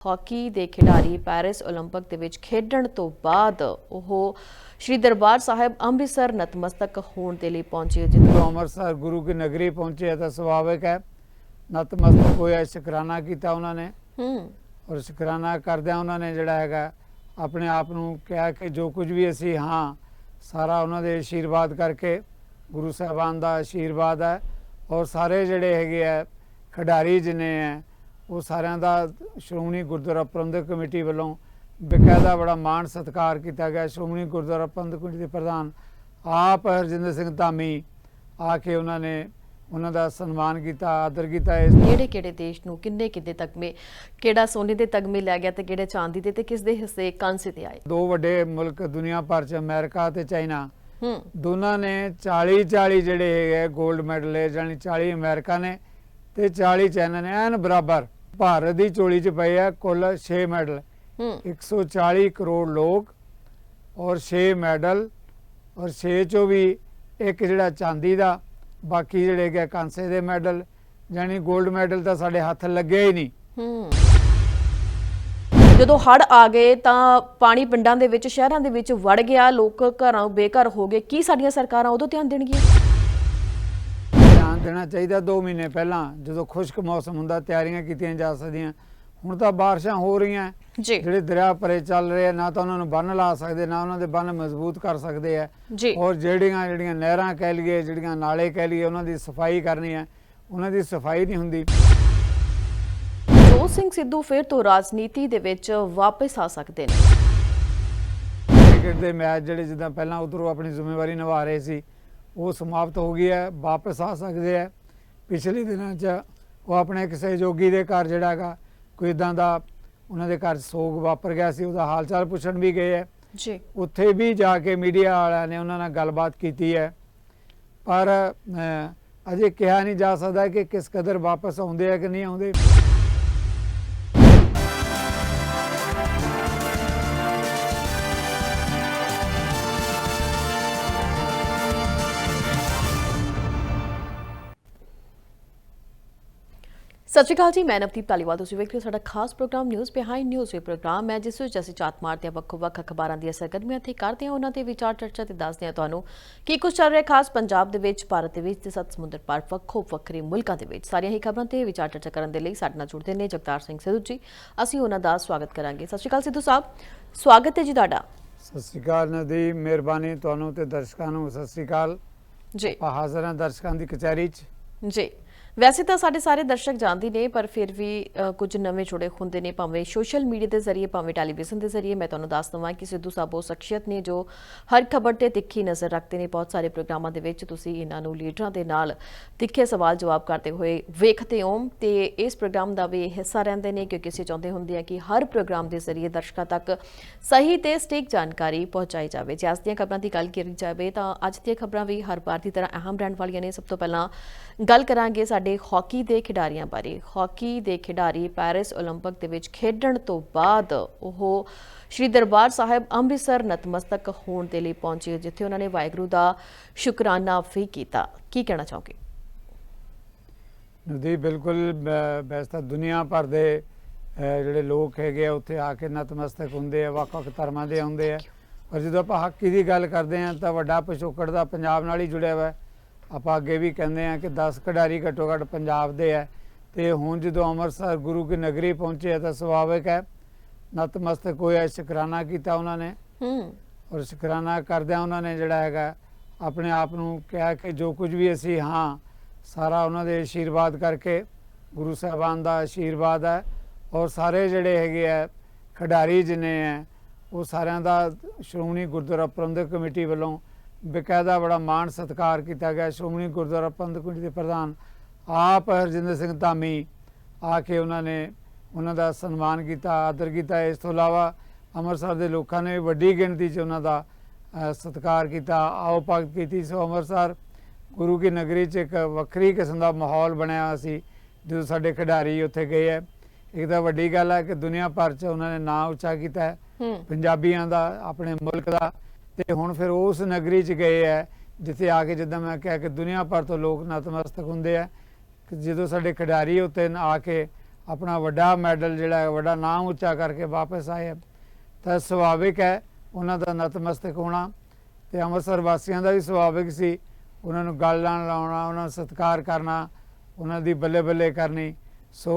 Hockey ਦੇ ਖਿਡਾਰੀ Paris 올림픽 ਦੇ ਵਿੱਚ ਖੇਡਣ ਤੋਂ ਬਾਅਦ ਉਹ ਸ਼੍ਰੀ ਦਰਬਾਰ ਸਾਹਿਬ ਅੰਮ੍ਰਿਤਸਰ ਨਤਮਸਤਕ ਹੋਣ ਦੇ ਲਈ ਪਹੁੰਚੇ ਜਿੱਥੇ ਜਦੋਂ ਅੰਮ੍ਰਿਤਸਰ ਗੁਰੂ ਕੀ ਨਗਰੀ ਪਹੁੰਚੇ ਤਾਂ ਸੁਭਾਵਿਕ ਹੈ ਨਤਮਸਤਕ ਹੋਇਆ ਸ਼ੁਕਰਾਨਾ ਕੀਤਾ ਉਹਨਾਂ ਨੇ ਹੂੰ ਔਰ ਸ਼ੁਕਰਾਨਾ ਕਰਦਿਆਂ ਉਹਨਾਂ ਨੇ ਜਿਹੜਾ ਹੈਗਾ ਆਪਣੇ ਆਪ ਨੂੰ ਕਿਹਾ ਕਿ ਜੋ ਕੁਝ ਵੀ ਅਸੀਂ ਹਾਂ ਸਾਰਾ ਉਹਨਾਂ ਦੇ ਆਸ਼ੀਰਵਾਦ ਕਰਕੇ ਗੁਰੂ ਸਾਹਿਬਾਨ ਦਾ ਆਸ਼ੀਰਵਾਦ ਹੈ ਔਰ ਸਾਰੇ ਜਿਹੜੇ ਹੈਗੇ ਆ ਖਿਡਾਰੀ ਜਿਨੇ ਹੈ ਉਹ ਸਾਰਿਆਂ ਦਾ ਸ਼੍ਰੋਮਣੀ ਗੁਰਦੁਆਰਾ ਪ੍ਰਬੰਧਕ ਕਮੇਟੀ ਵੱਲੋਂ ਬਕਾਇਦਾ ਬੜਾ ਮਾਣ ਸਤਿਕਾਰ ਕੀਤਾ ਗਿਆ। ਸ਼੍ਰੋਮਣੀ ਗੁਰਦੁਆਰਾ ਪ੍ਰਬੰਧਕ ਕਮੇਟੀ ਦੇ ਪ੍ਰਧਾਨ ਆਪ ਹਰਜਿੰਦਰ ਸਿੰਘ ਧਾਮੀ ਆ ਕੇ ਉਹਨਾਂ ਨੇ ਉਹਨਾਂ ਦਾ ਸਨਮਾਨ ਕੀਤਾ ਆਦਰ ਕੀਤਾ ਇਸ ਕਿਹੜੇ ਕਿਹੜੇ ਦੇਸ਼ ਨੂੰ ਕਿੰਨੇ ਕਿੰਨੇ ਤਗਮੇ ਕਿਹੜਾ ਸੋਨੇ ਦੇ ਤਗਮੇ ਲੈ ਗਿਆ ਤੇ ਕਿਹੜੇ ਚਾਂਦੀ ਦੇ ਤੇ ਕਿਸ ਦੇ ਹਿੱਸੇ ਕਾਂਸੇ ਤੇ ਆਏ? ਦੋ ਵੱਡੇ ਮੁਲਕ ਦੁਨੀਆ ਭਰ ਚ ਅਮਰੀਕਾ ਤੇ ਚਾਈਨਾ। ਹੂੰ। ਦੋਨਾਂ ਨੇ 40 40 ਜਿਹੜੇ ਹੈਗੇ 골ਡ ਮੈਡਲ ਹੈ ਜਾਨੀ 40 ਅਮਰੀਕਾ ਨੇ ਤੇ 40 ਚਾਈਨਾ ਨੇ ਐਨ ਬਰਾਬਰ ਭਾਰਤ ਦੀ ਝੋਲੀ ਚ ਪਏ ਆ ਕੁੱਲ 6 ਮੈਡਲ। ਹੂੰ। 140 ਕਰੋੜ ਲੋਕ ਔਰ 6 ਮੈਡਲ ਔਰ 6 ਚੋਂ ਵੀ ਇੱਕ ਜਿਹੜਾ ਚਾਂਦੀ ਦਾ ਬਾਕੀ ਜਿਹੜੇ ਹੈਗੇ ਕਾਂਸੇ ਦੇ ਮੈਡਲ ਜਾਨੀ 골ਡ ਮੈਡਲ ਤਾਂ ਸਾਡੇ ਹੱਥ ਲੱਗਿਆ ਹੀ ਨਹੀਂ। ਜਦੋਂ ਹੜ ਆ ਗਏ ਤਾਂ ਪਾਣੀ ਪਿੰਡਾਂ ਦੇ ਵਿੱਚ ਸ਼ਹਿਰਾਂ ਦੇ ਵਿੱਚ ਵੜ ਗਿਆ ਲੋਕ ਘਰਾਂ ਬੇਘਰ ਹੋ ਗਏ। ਕੀ ਸਾਡੀਆਂ ਸਰਕਾਰਾਂ ਉਦੋਂ ਧਿਆਨ ਦੇਣਗੀਆਂ? ਦੇਣਾ ਚਾਹੀਦਾ 2 ਮਹੀਨੇ ਪਹਿਲਾਂ ਜਦੋਂ ਖੁਸ਼ਕ ਮੌਸਮ ਹੁੰਦਾ ਤਿਆਰੀਆਂ ਕੀਤੀਆਂ ਜਾ ਸਕਦੀਆਂ। ਹੁਣ ਤਾਂ ਬਾਰਿਸ਼ਾਂ ਹੋ ਰਹੀਆਂ। ਜੀ। ਜਿਹੜੇ ਦਰਿਆ ਪਰੇ ਚੱਲ ਰਹੇ ਆ ਨਾ ਤਾਂ ਉਹਨਾਂ ਨੂੰ ਬੰਨ ਲਾ ਸਕਦੇ ਨਾ ਉਹਨਾਂ ਦੇ ਬੰਨ ਮਜ਼ਬੂਤ ਕਰ ਸਕਦੇ ਆ। ਜੀ। ਔਰ ਜਿਹੜੀਆਂ ਜਿਹੜੀਆਂ ਨਹਿਰਾਂ ਕਹਿ ਲਈਏ ਜਿਹੜੀਆਂ ਨਾਲੇ ਕਹਿ ਲਈਏ ਉਹਨਾਂ ਦੀ ਸਫ਼ਾਈ ਕਰਨੀ ਹੈ ਉਹਨਾਂ ਦੀ ਸਫ਼ਾਈ ਨਹੀਂ ਹੁੰਦੀ। ਜੋਤ ਸਿੰਘ ਸਿੱਧੂ ਫਿਰ ਤੋਂ ਰਾਜਨੀਤੀ ਦੇ ਵਿੱਚ ਵਾਪਸ ਆ ਸਕਦੇ ਨੇ। ਕ੍ਰਿਕਟ ਦੇ ਮੈਚ ਜਿਹੜੇ ਜਿੱਦਾਂ ਪਹਿਲਾਂ ਉਧਰੋਂ ਆਪਣੀ ਜ਼ਿੰਮੇਵਾਰੀ ਨਿਭਾ ਰਹੇ ਸੀ ਉਹ ਸਮਾਪਤ ਹੋ ਗਈ ਹੈ ਵਾਪਸ ਆ ਸਕਦੇ ਆ ਪਿਛਲੇ ਦਿਨਾਂ 'ਚ ਉਹ ਆਪਣੇ ਕਿਸੇ ਜੋਗੀ ਦੇ ਘਰ ਜਿਹੜਾ ਹੈਗਾ ਕੋਈ ਇਦਾਂ ਦਾ ਉਹਨਾਂ ਦੇ ਘਰ ਸੋਗ ਵਾਪਰ ਗਿਆ ਸੀ ਉਹਦਾ ਹਾਲ ਚਾਲ ਪੁੱਛਣ ਵੀ ਗਏ ਹੈ। ਜੀ। ਉੱਥੇ ਵੀ ਜਾ ਕੇ ਮੀਡੀਆ ਵਾਲਿਆਂ ਨੇ ਉਹਨਾਂ ਨਾਲ ਗੱਲਬਾਤ ਕੀਤੀ ਹੈ। ਪਰ ਅਜੇ ਕਿਹਾ ਨਹੀਂ ਜਾ ਸਕਦਾ ਕਿ ਕਿਸ ਕਦਰ ਵਾਪਸ ਆਉਂਦੇ ਆ ਕਿ ਨਹੀਂ ਆਉਂਦੇ। ਸਤਿ ਸ਼੍ਰੀ ਅਕਾਲ ਜੀ ਮੈਂ ਨਵਦੀਪ ਧਾਲੀਵਾਲ ਤੁਸੀਂ ਵੇਖ ਰਹੇ ਹੋ ਸਾਡਾ ਖਾਸ ਪ੍ਰੋਗਰਾਮ ਨਿਊਜ਼ ਬਿਹਾਈਂਡ ਨਿਊਜ਼ ਇਹ ਪ੍ਰੋਗਰਾਮ। ਹੈ ਜਿਸ ਵਿੱਚ ਅਸੀਂ ਚਾਤ ਮਾਰਦੇ ਹਾਂ ਵੱਖੋ-ਵੱਖ ਅਖਬਾਰਾਂ ਦੀਆਂ ਸਰਗਰਮੀਆਂ ਤੇ ਕਰਦੇ ਹਾਂ ਉਹਨਾਂ ਤੇ ਵਿਚਾਰ ਚਰਚਾ ਤੇ ਦੱਸਦੇ ਹਾਂ ਤੁਹਾਨੂੰ ਕੀ ਕੁਝ ਚੱਲ ਰਿਹਾ ਖਾਸ ਪੰਜਾਬ ਦੇ ਵਿੱਚ ਭਾਰਤ ਦੇ ਵਿੱਚ ਤੇ ਸੱਤ ਸਮੁੰਦਰ ਪਾਰ ਵੱਖੋ ਵੱਖਰੇ ਮੁਲਕਾਂ ਦੇ ਵਿੱਚ। ਸਾਰੀਆਂ ਹੀ ਖਬਰਾਂ ਤੇ ਵਿਚਾਰ ਚਰਚਾ ਕਰਨ ਦੇ ਲਈ ਸਾਡੇ ਨਾਲ ਜੁੜਦੇ ਨੇ ਜਗਤਾਰ ਸਿੰਘ ਸਿੱਧੂ ਜੀ। ਅਸੀਂ ਉਹਨਾਂ ਦਾ ਸਵਾਗਤ ਕਰਾਂਗੇ। ਸਤਿ ਸ਼੍ਰੀ ਅਕਾਲ ਸਿੱਧੂ ਸਾਹਿਬ ਸਵਾਗਤ ਹੈ ਜੀ ਤੁਹਾਡਾ। ਸਤਿ ਸ਼੍ਰੀ ਅਕਾਲ ਨਦੀ ਮਿਹਰਬਾਨੀ ਤੁਹਾਨੂੰ ਤੇ ਦਰਸ਼ਕਾਂ ਨੂੰ। ਸਤਿ ਸ਼੍ਰੀ ਅਕਾਲ। ਜੀ। ਹਾਜ਼ਰ ਦਰਸ਼ਕਾਂ ਦੀ ਕਚਹਿਰੀ 'ਚ। ਜੀ। ਵੈਸੇ ਤਾਂ ਸਾਡੇ ਸਾਰੇ ਦਰਸ਼ਕ ਜਾਣਦੇ ਨੇ, ਪਰ ਫਿਰ ਵੀ ਕੁਝ ਨਵੇਂ ਜੁੜੇ ਹੁੰਦੇ ਨੇ, ਭਾਵੇਂ ਸੋਸ਼ਲ ਮੀਡੀਆ ਦੇ ਜ਼ਰੀਏ, ਭਾਵੇਂ ਟੈਲੀਵਿਜ਼ਨ ਦੇ ਜ਼ਰੀਏ। ਮੈਂ ਤੁਹਾਨੂੰ ਦੱਸ ਦਵਾਂ ਕਿ ਸਿੱਧੂ ਸਾਹਿਬ ਉਹ ਸ਼ਖਸੀਅਤ ਨੇ, ਜੋ ਹਰ ਖਬਰ ਤੇ ਤਿੱਖੀ ਨਜ਼ਰ ਰੱਖਦੇ ਨੇ। ਬਹੁਤ ਸਾਰੇ ਪ੍ਰੋਗਰਾਮਾਂ ਦੇ ਵਿੱਚ ਤੁਸੀਂ ਇਹਨਾਂ ਨੂੰ ਲੀਡਰਾਂ ਦੇ ਨਾਲ ਤਿੱਖੇ ਸਵਾਲ ਜਵਾਬ ਕਰਦੇ ਹੋਏ ਵੇਖਦੇ ਹੋ। ਤੇ ਇਸ ਪ੍ਰੋਗਰਾਮ ਦਾ ਵੀ ਹਿੱਸਾ ਰਹਿੰਦੇ ਨੇ, ਕਿਉਂਕਿ ਅਸੀਂ ਚਾਹੁੰਦੇ ਹੁੰਦੇ ਆ ਕਿ ਹਰ ਪ੍ਰੋਗਰਾਮ ਦੇ ਜ਼ਰੀਏ ਦਰਸ਼ਕਾਂ ਤੱਕ ਸਹੀ ਤੇ ਸਟੀਕ ਜਾਣਕਾਰੀ ਪਹੁੰਚਾਈ ਜਾਵੇ। ਜੇ ਅੱਜ ਦੀਆਂ ਖਬਰਾਂ ਦੀ ਗੱਲ ਕੀਤੀ ਜਾਵੇ ਤਾਂ ਅੱਜ ਦੀਆਂ ਖਬਰਾਂ ਵੀ ਹਰ ਵਾਰ ਦੀ ਤਰ੍ਹਾਂ ਅਹਿਮ ਰਹਿਣ ਵਾਲੀਆਂ ਨੇ। ਸਭ ਤੋਂ ਪਹਿਲਾਂ ਗੱਲ ਕਰਾਂਗੇ ਸਾਡੇ ਹਾਕੀ ਦੇ ਖਿਡਾਰੀਆਂ ਬਾਰੇ ਹਾਕੀ ਦੇ ਖਿਡਾਰੀ ਪੈਰਿਸ 올림픽 ਦੇ ਵਿੱਚ ਖੇਡਣ ਤੋਂ ਬਾਅਦ ਉਹ ਸ਼੍ਰੀ ਦਰਬਾਰ ਸਾਹਿਬ ਅੰਮ੍ਰਿਤਸਰ ਨਤਮਸਤਕ ਹੋਣ ਦੇ ਲਈ ਪਹੁੰਚੇ ਜਿੱਥੇ ਉਹਨਾਂ ਨੇ ਵਾਹਿਗੁਰੂ ਦਾ ਸ਼ੁਕਰਾਨਾ ਵੀ ਕੀਤਾ ਕੀ ਕਹਿਣਾ ਚਾਹੋਗੇ ਨਦੀ ਬਿਲਕੁਲ ਬ- ਵੈਸੇ ਤਾਂ ਦੁਨੀਆ ਭਰ ਦੇ ਅਹ, ਜਿਹੜੇ ਲੋਕ ਹੈਗੇ ਆ ਉੱਥੇ ਆ ਕੇ ਨਤਮਸਤਕ ਹੁੰਦੇ ਆ ਵੱਖ-ਵੱਖ ਧਰਮਾਂ ਦੇ ਆਉਂਦੇ ਆ ਪਰ ਜਦੋਂ ਆਪਾਂ ਹਾਕੀ ਦੀ ਗੱਲ ਕਰਦੇ ਆ ਤਾਂ ਵੱਡਾ ਪਿਛੋਕੜ ਦਾ ਪੰਜਾਬ ਨਾਲ ਹੀ ਜੁੜਿਆ ਹੋਇਆ ਹੈ। ਆਪਾਂ ਅੱਗੇ ਵੀ ਕਹਿੰਦੇ ਆ ਕਿ 10 ਖਿਡਾਰੀ ਘੱਟੋ ਘੱਟ ਪੰਜਾਬ ਦੇ ਆ ਤੇ ਹੁਣ ਜਦੋਂ ਅੰਮ੍ਰਿਤਸਰ ਗੁਰੂ ਕੀ ਨਗਰੀ ਪਹੁੰਚੇ ਆ ਤਾਂ ਸੁਭਾਵਿਕ ਹੈ। ਨਤਮਸਤਕ ਹੋਇਆ ਸ਼ੁਕਰਾਨਾ ਕੀਤਾ ਉਹਨਾਂ ਨੇ। ਹੂੰ। ਔਰ ਸ਼ੁਕਰਾਨਾ ਕਰਦਿਆਂ ਉਹਨਾਂ ਨੇ ਜਿਹੜਾ ਹੈਗਾ ਆਪਣੇ ਆਪ ਨੂੰ ਕਿਹਾ ਕਿ ਜੋ ਕੁਝ ਵੀ ਅਸੀਂ ਹਾਂ ਸਾਰਾ ਉਹਨਾਂ ਦੇ ਆਸ਼ੀਰਵਾਦ ਕਰਕੇ ਗੁਰੂ ਸਾਹਿਬਾਨ ਦਾ ਆਸ਼ੀਰਵਾਦ ਹੈ। ਔਰ ਸਾਰੇ ਜਿਹੜੇ ਹੈਗੇ ਆ ਖਿਡਾਰੀ ਜਿਨੇ ਹੈ ਉਹ ਸਾਰਿਆਂ ਦਾ ਸ਼੍ਰੋਮਣੀ ਗੁਰਦੁਆਰਾ ਪ੍ਰਬੰਧਕ ਕਮੇਟੀ ਵੱਲੋਂ ਬਕਾਇਦਾ ਬੜਾ ਮਾਣ ਸਤਿਕਾਰ ਕੀਤਾ ਗਿਆ। ਸ਼੍ਰੋਮਣੀ ਗੁਰਦੁਆਰਾ ਪ੍ਰਬੰਧਕ ਕਮੇਟੀ ਦੇ ਪ੍ਰਧਾਨ ਆਪ ਹਰਜਿੰਦਰ ਸਿੰਘ ਧਾਮੀ ਆ ਕੇ ਉਹਨਾਂ ਨੇ ਉਹਨਾਂ ਦਾ ਸਨਮਾਨ ਕੀਤਾ ਆਦਰ ਕੀਤਾ। ਇਸ ਤੋਂ ਇਲਾਵਾ ਅੰਮ੍ਰਿਤਸਰ ਦੇ ਲੋਕਾਂ ਨੇ ਵੱਡੀ ਗਿਣਤੀ 'ਚ ਉਹਨਾਂ ਦਾ ਸਤਿਕਾਰ ਕੀਤਾ ਆਓ ਭਗਤ ਕੀਤੀ। ਸੋ ਅੰਮ੍ਰਿਤਸਰ ਗੁਰੂ ਕੀ ਨਗਰੀ 'ਚ ਇੱਕ ਵੱਖਰੀ ਕਿਸਮ ਦਾ ਮਾਹੌਲ ਬਣਿਆ ਹੋਇਆ ਸੀ ਜਦੋਂ ਸਾਡੇ ਖਿਡਾਰੀ ਉੱਥੇ ਗਏ ਹੈ। ਇੱਕ ਤਾਂ ਵੱਡੀ ਗੱਲ ਹੈ ਕਿ ਦੁਨੀਆ ਭਰ 'ਚ ਉਹਨਾਂ ਨੇ ਨਾਂ ਉੱਚਾ ਕੀਤਾ ਹੂੰ। ਪੰਜਾਬੀਆਂ ਦਾ ਆਪਣੇ ਮੁਲਕ ਦਾ ਤੇ ਹੁਣ ਫਿਰ ਉਸ ਨਗਰੀ 'ਚ ਗਏ ਹੈ ਜਿੱਥੇ ਆ ਕੇ ਜਿੱਦਾਂ ਮੈਂ ਕਿਹਾ ਕਿ ਦੁਨੀਆ ਭਰ ਤੋਂ ਲੋਕ ਨਤਮਸਤਕ ਹੁੰਦੇ ਆ ਕਿ ਜਦੋਂ ਸਾਡੇ ਖਿਡਾਰੀ ਉੱਤੇ ਆ ਕੇ ਆਪਣਾ ਵੱਡਾ ਮੈਡਲ ਜਿਹੜਾ ਵੱਡਾ ਨਾਮ ਉੱਚਾ ਕਰਕੇ ਵਾਪਸ ਆਏ। ਤਾਂ ਸੁਭਾਵਿਕ ਹੈ ਉਹਨਾਂ ਦਾ ਨਤਮਸਤਕ ਹੋਣਾ ਤੇ ਅੰਮ੍ਰਿਤਸਰ ਵਾਸੀਆਂ ਦਾ ਵੀ ਸੁਭਾਵਿਕ ਸੀ ਉਹਨਾਂ ਨੂੰ ਗੱਲ ਨਾਲ ਲਾਉਣਾ ਉਹਨਾਂ ਨੂੰ ਸਤਿਕਾਰ ਕਰਨਾ ਉਹਨਾਂ ਦੀ ਬੱਲੇ ਬੱਲੇ ਕਰਨੀ ਸੋ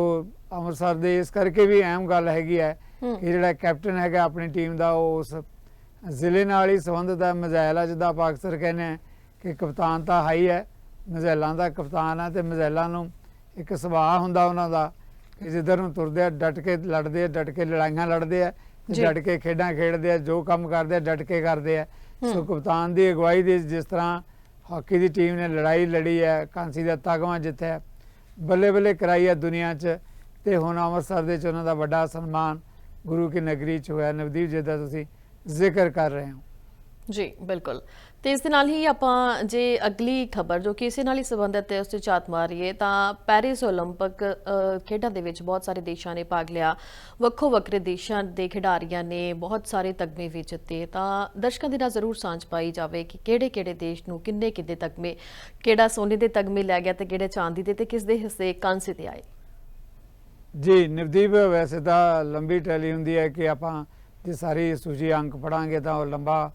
ਅੰਮ੍ਰਿਤਸਰ ਦੇ ਇਸ ਕਰਕੇ ਵੀ ਅਹਿਮ ਗੱਲ ਹੈਗੀ ਹੂੰ ਕਿ ਜਿਹੜਾ ਕੈਪਟਨ ਹੈਗਾ ਆਪਣੀ ਟੀਮ ਦਾ ਉਹ ਉਸ ਜ਼ਿਲ੍ਹੇ ਨਾਲ ਹੀ ਸੰਬੰਧਿਤ ਹੈ ਮਜ਼ਾਇਲ ਆ ਜਿੱਦਾਂ ਆਪਾਂ ਅਕਸਰ ਕਹਿੰਦੇ ਹਾਂ ਕਿ ਕਪਤਾਨ ਤਾਂ ਹਾਈ ਹੈ ਮਜ਼ਾਇਲਾਂ ਦਾ ਕਪਤਾਨ ਹੈ ਤੇ ਮਜ਼ਾਇਲਾਂ ਨੂੰ ਇੱਕ ਸੁਭਾਅ ਹੁੰਦਾ ਉਹਨਾਂ ਦਾ ਕਿ ਜਿੱਧਰ ਨੂੰ ਤੁਰਦੇ ਆ ਡਟ ਕੇ ਲੜਦੇ ਆ ਡਟ ਕੇ ਲੜਾਈਆਂ ਲੜਦੇ ਆ ਤੇ। ਡਟ ਕੇ ਖੇਡਾਂ ਖੇਡਦੇ ਆ ਜੋ ਕੰਮ ਕਰਦੇ ਆ ਡਟ ਕੇ ਕਰਦੇ ਆ ਸੋ। ਕਪਤਾਨ ਦੀ ਅਗਵਾਈ ਦੇ ਜਿਸ ਤਰ੍ਹਾਂ ਹਾਕੀ ਦੀ ਟੀਮ ਨੇ ਲੜਾਈ ਲੜੀ ਹੈ ਕਾਂਸੀ ਦਾ ਤਗਮਾ ਜਿੱਤਿਆ ਬੱਲੇ ਬੱਲੇ ਕਰਾਈ ਹੈ ਦੁਨੀਆ 'ਚ ਤੇ ਹੁਣ ਅੰਮ੍ਰਿਤਸਰ ਦੇ 'ਚ ਉਹਨਾਂ ਦਾ ਵੱਡਾ ਸਨਮਾਨ ਗੁਰੂ ਕੀ ਨਗਰੀ 'ਚ ਹੋਇਆ ਨਵਦੀਪ ਜੀ ਦਾ ਤੁਸੀਂ ਜ਼ਿਕਰ ਕਰ ਰਹੇ ਹੋ ਜੀ ਬਿਲਕੁਲ ਤੇ ਇਸ ਦੇ ਨਾਲ ਹੀ ਆਪਾਂ ਜੇ ਅਗਲੀ ਖਬਰ ਜੋ ਕਿ ਇਸੇ ਨਾਲ ਹੀ ਸੰਬੰਧਿਤ ਹੈ ਉਸ ਤੇ ਝਾਤ ਮਾਰੀਏ ਤਾਂ ਪੈਰਿਸ 올림픽 ਅ, ਖੇਡਾਂ ਦੇ ਵਿੱਚ ਬਹੁਤ ਸਾਰੇ ਦੇਸ਼ਾਂ ਨੇ ਭਾਗ ਲਿਆ ਵੱਖੋ ਵੱਖਰੇ ਦੇਸ਼ਾਂ ਦੇ ਖਿਡਾਰੀਆਂ ਨੇ ਬਹੁਤ ਸਾਰੇ ਤਗਮੇ ਵੀ ਜਿੱਤੇ ਤਾਂ ਦਰਸ਼ਕਾਂ ਦੇ ਨਾਲ ਜ਼ਰੂਰ ਸਾਂਝ ਪਾਈ ਜਾਵੇ ਕਿ ਕਿਹੜੇ ਕਿਹੜੇ ਦੇਸ਼ ਨੂੰ ਕਿੰਨੇ ਕਿੰਨੇ ਤਗਮੇ ਕਿਹੜਾ ਸੋਨੇ ਦੇ ਤਗਮੇ ਲੈ ਗਿਆ ਤੇ ਕਿਹੜੇ ਚਾਂਦੀ ਦੇ ਤੇ ਕਿਸ ਦੇ ਹਿੱਸੇ ਕਾਂਸੇ ਤੇ ਆਏ ਜੀ ਨਵਦੀਪ ਵੈਸੇ ਤਾਂ ਲੰਬੀ ਟੈਲੀ ਹੁੰਦੀ ਹੈ ਕਿ ਆਪਾਂ ਜੇ ਸਾਰੀ ਸੂਚੀ ਅੰਕ ਪੜਾਂਗੇ ਤਾਂ ਉਹ ਲੰਬਾ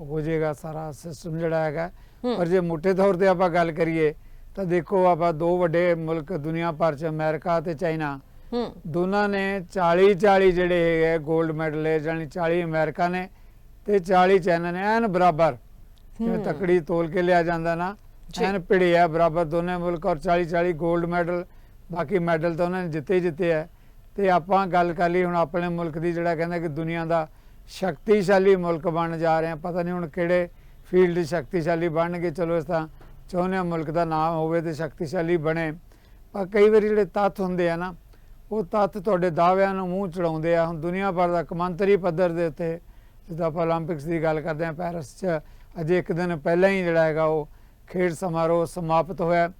ਹੋ ਜਾਏਗਾ ਸਾਰਾ ਸਿਸਟਮ ਜਿਹੜਾ ਹੈਗਾ। ਪਰ ਜੇ ਮੋٹے ਤੌਰ ਤੇ ਆਪਾਂ ਗੱਲ ਕਰੀਏ ਤਾਂ ਦੇਖੋ ਆਪਾਂ ਦੋ ਵੱਡੇ ਮੁਲਕ ਦੁਨੀਆ ਭਰ ਚ ਅਮਰੀਕਾ ਤੇ ਚਾਈਨਾ ਦੋਨਾਂ ਨੇ 40 40 ਜਿਹੜੇ ਹੈਗੇ 골ਡ ਮੈਡਲ ਲੈ ਜਾਣੀ 40 ਅਮਰੀਕਾ ਨੇ ਤੇ 40 ਚਾਈਨਾ ਨੇ ਐਨ ਬਰਾਬਰ। ਜਿਵੇਂ ਤਕੜੀ ਤੋਲ ਕੇ ਲਿਆ ਜਾਂਦਾ ਨਾ ਐਨ ਪਿੜਿਆ ਬਰਾਬਰ ਦੋਨੇ ਮੁਲਕ ਔਰ 40 40 골ਡ ਮੈਡਲ ਬਾਕੀ ਮੈਡਲ ਤਾਂ ਉਹਨਾਂ ਨੇ ਜਿੱਤੇ ਜਿੱਤੇ ਆ। ਤੇ ਆਪਾਂ ਗੱਲ ਕਰ ਲਈ ਹੁਣ ਆਪਣੇ ਮੁਲਕ ਦੀ ਜਿਹੜਾ ਕਹਿੰਦਾ ਕਿ ਦੁਨੀਆ ਦਾ ਸ਼ਕਤੀਸ਼ਾਲੀ ਮੁਲਕ ਬਣ ਜਾ ਰਹੇ ਆ ਪਤਾ ਨਹੀਂ ਹੁਣ ਕਿਹੜੇ ਫੀਲਡ ਸ਼ਕਤੀਸ਼ਾਲੀ ਬਣਨਗੇ। ਚਲੋ ਇਸ ਤਾਂ ਚਾਹੁੰਦੇ ਮੁਲਕ ਦਾ ਨਾਮ ਹੋਵੇ ਤੇ ਸ਼ਕਤੀਸ਼ਾਲੀ ਬਣੇ। ਪਰ ਕਈ ਵਾਰੀ ਜਿਹੜੇ ਤੱਤ ਹੁੰਦੇ ਆ ਨਾ ਉਹ ਤੱਤ ਤੁਹਾਡੇ ਦਾਅਵਿਆਂ ਨੂੰ ਮੂੰਹ ਚੜਾਉਂਦੇ ਆ। ਹੁਣ ਦੁਨੀਆ ਭਰ ਦਾ ਕਮਾਂਤਰੀ ਪੱਧਰ ਦੇ ਉੱਤੇ ਜਿੱਦਾਂ ਆਪਾਂ 올림픽ਸ ਦੀ ਗੱਲ ਕਰਦੇ ਆ ਪੈਰਿਸ 'ਚ ਅਜੇ ਇੱਕ ਦਿਨ ਪਹਿਲਾਂ ਹੀ ਜਿਹੜਾ ਹੈਗਾ ਉਹ ਖੇਡ ਸਮਾਰੋਹ ਸਮਾਪਤ ਹੋਇਆ।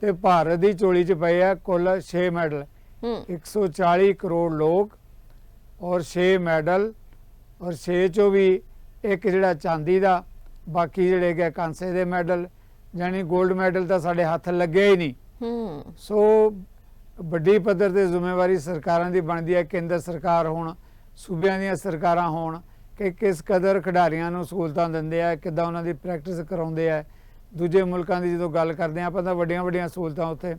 ਤੇ ਭਾਰਤ ਦੀ ਝੋਲੀ 'ਚ ਪਏ ਆ ਕੁੱਲ 6 ਮੈਡਲ। 140 ਕਰੋੜ ਲੋਕ ਔਰ 6 ਮੈਡਲ ਔਰ 6 ਚੋਂ ਵੀ ਇੱਕ ਜਿਹੜਾ ਚਾਂਦੀ ਦਾ ਬਾਕੀ ਜਿਹੜੇ ਹੈਗੇ ਕਾਂਸੇ ਦੇ ਮੈਡਲ ਯਾਨੀ 골ਡ ਮੈਡਲ ਤਾਂ ਸਾਡੇ ਹੱਥ ਲੱਗਿਆ ਹੀ ਨਹੀਂ। ਹੂੰ। ਸੋ ਵੱਡੀ ਪੱਧਰ ਤੇ ਜ਼ਿੰਮੇਵਾਰੀ ਸਰਕਾਰਾਂ ਦੀ ਬਣਦੀ ਹੈ ਕੇਂਦਰ ਸਰਕਾਰ ਹੋਣ ਸੂਬਿਆਂ ਦੀਆਂ ਸਰਕਾਰਾਂ ਹੋਣ ਕਿ ਕਿਸ ਕਦਰ ਖਿਡਾਰੀਆਂ ਨੂੰ ਸਹੂਲਤਾਂ ਦਿੰਦੇ ਆ ਕਿੱਦਾਂ ਉਹਨਾਂ ਦੀ ਪ੍ਰੈਕਟਿਸ ਕਰਾਉਂਦੇ ਆ। ਦੂਜੇ ਮੁਲਕਾਂ ਦੀ ਜਦੋਂ ਗੱਲ ਕਰਦੇ ਆ ਆਪਾਂ ਤਾਂ ਵੱਡੀਆਂ ਵੱਡੀਆਂ ਸਹੂਲਤਾਂ ਉੱਥੇ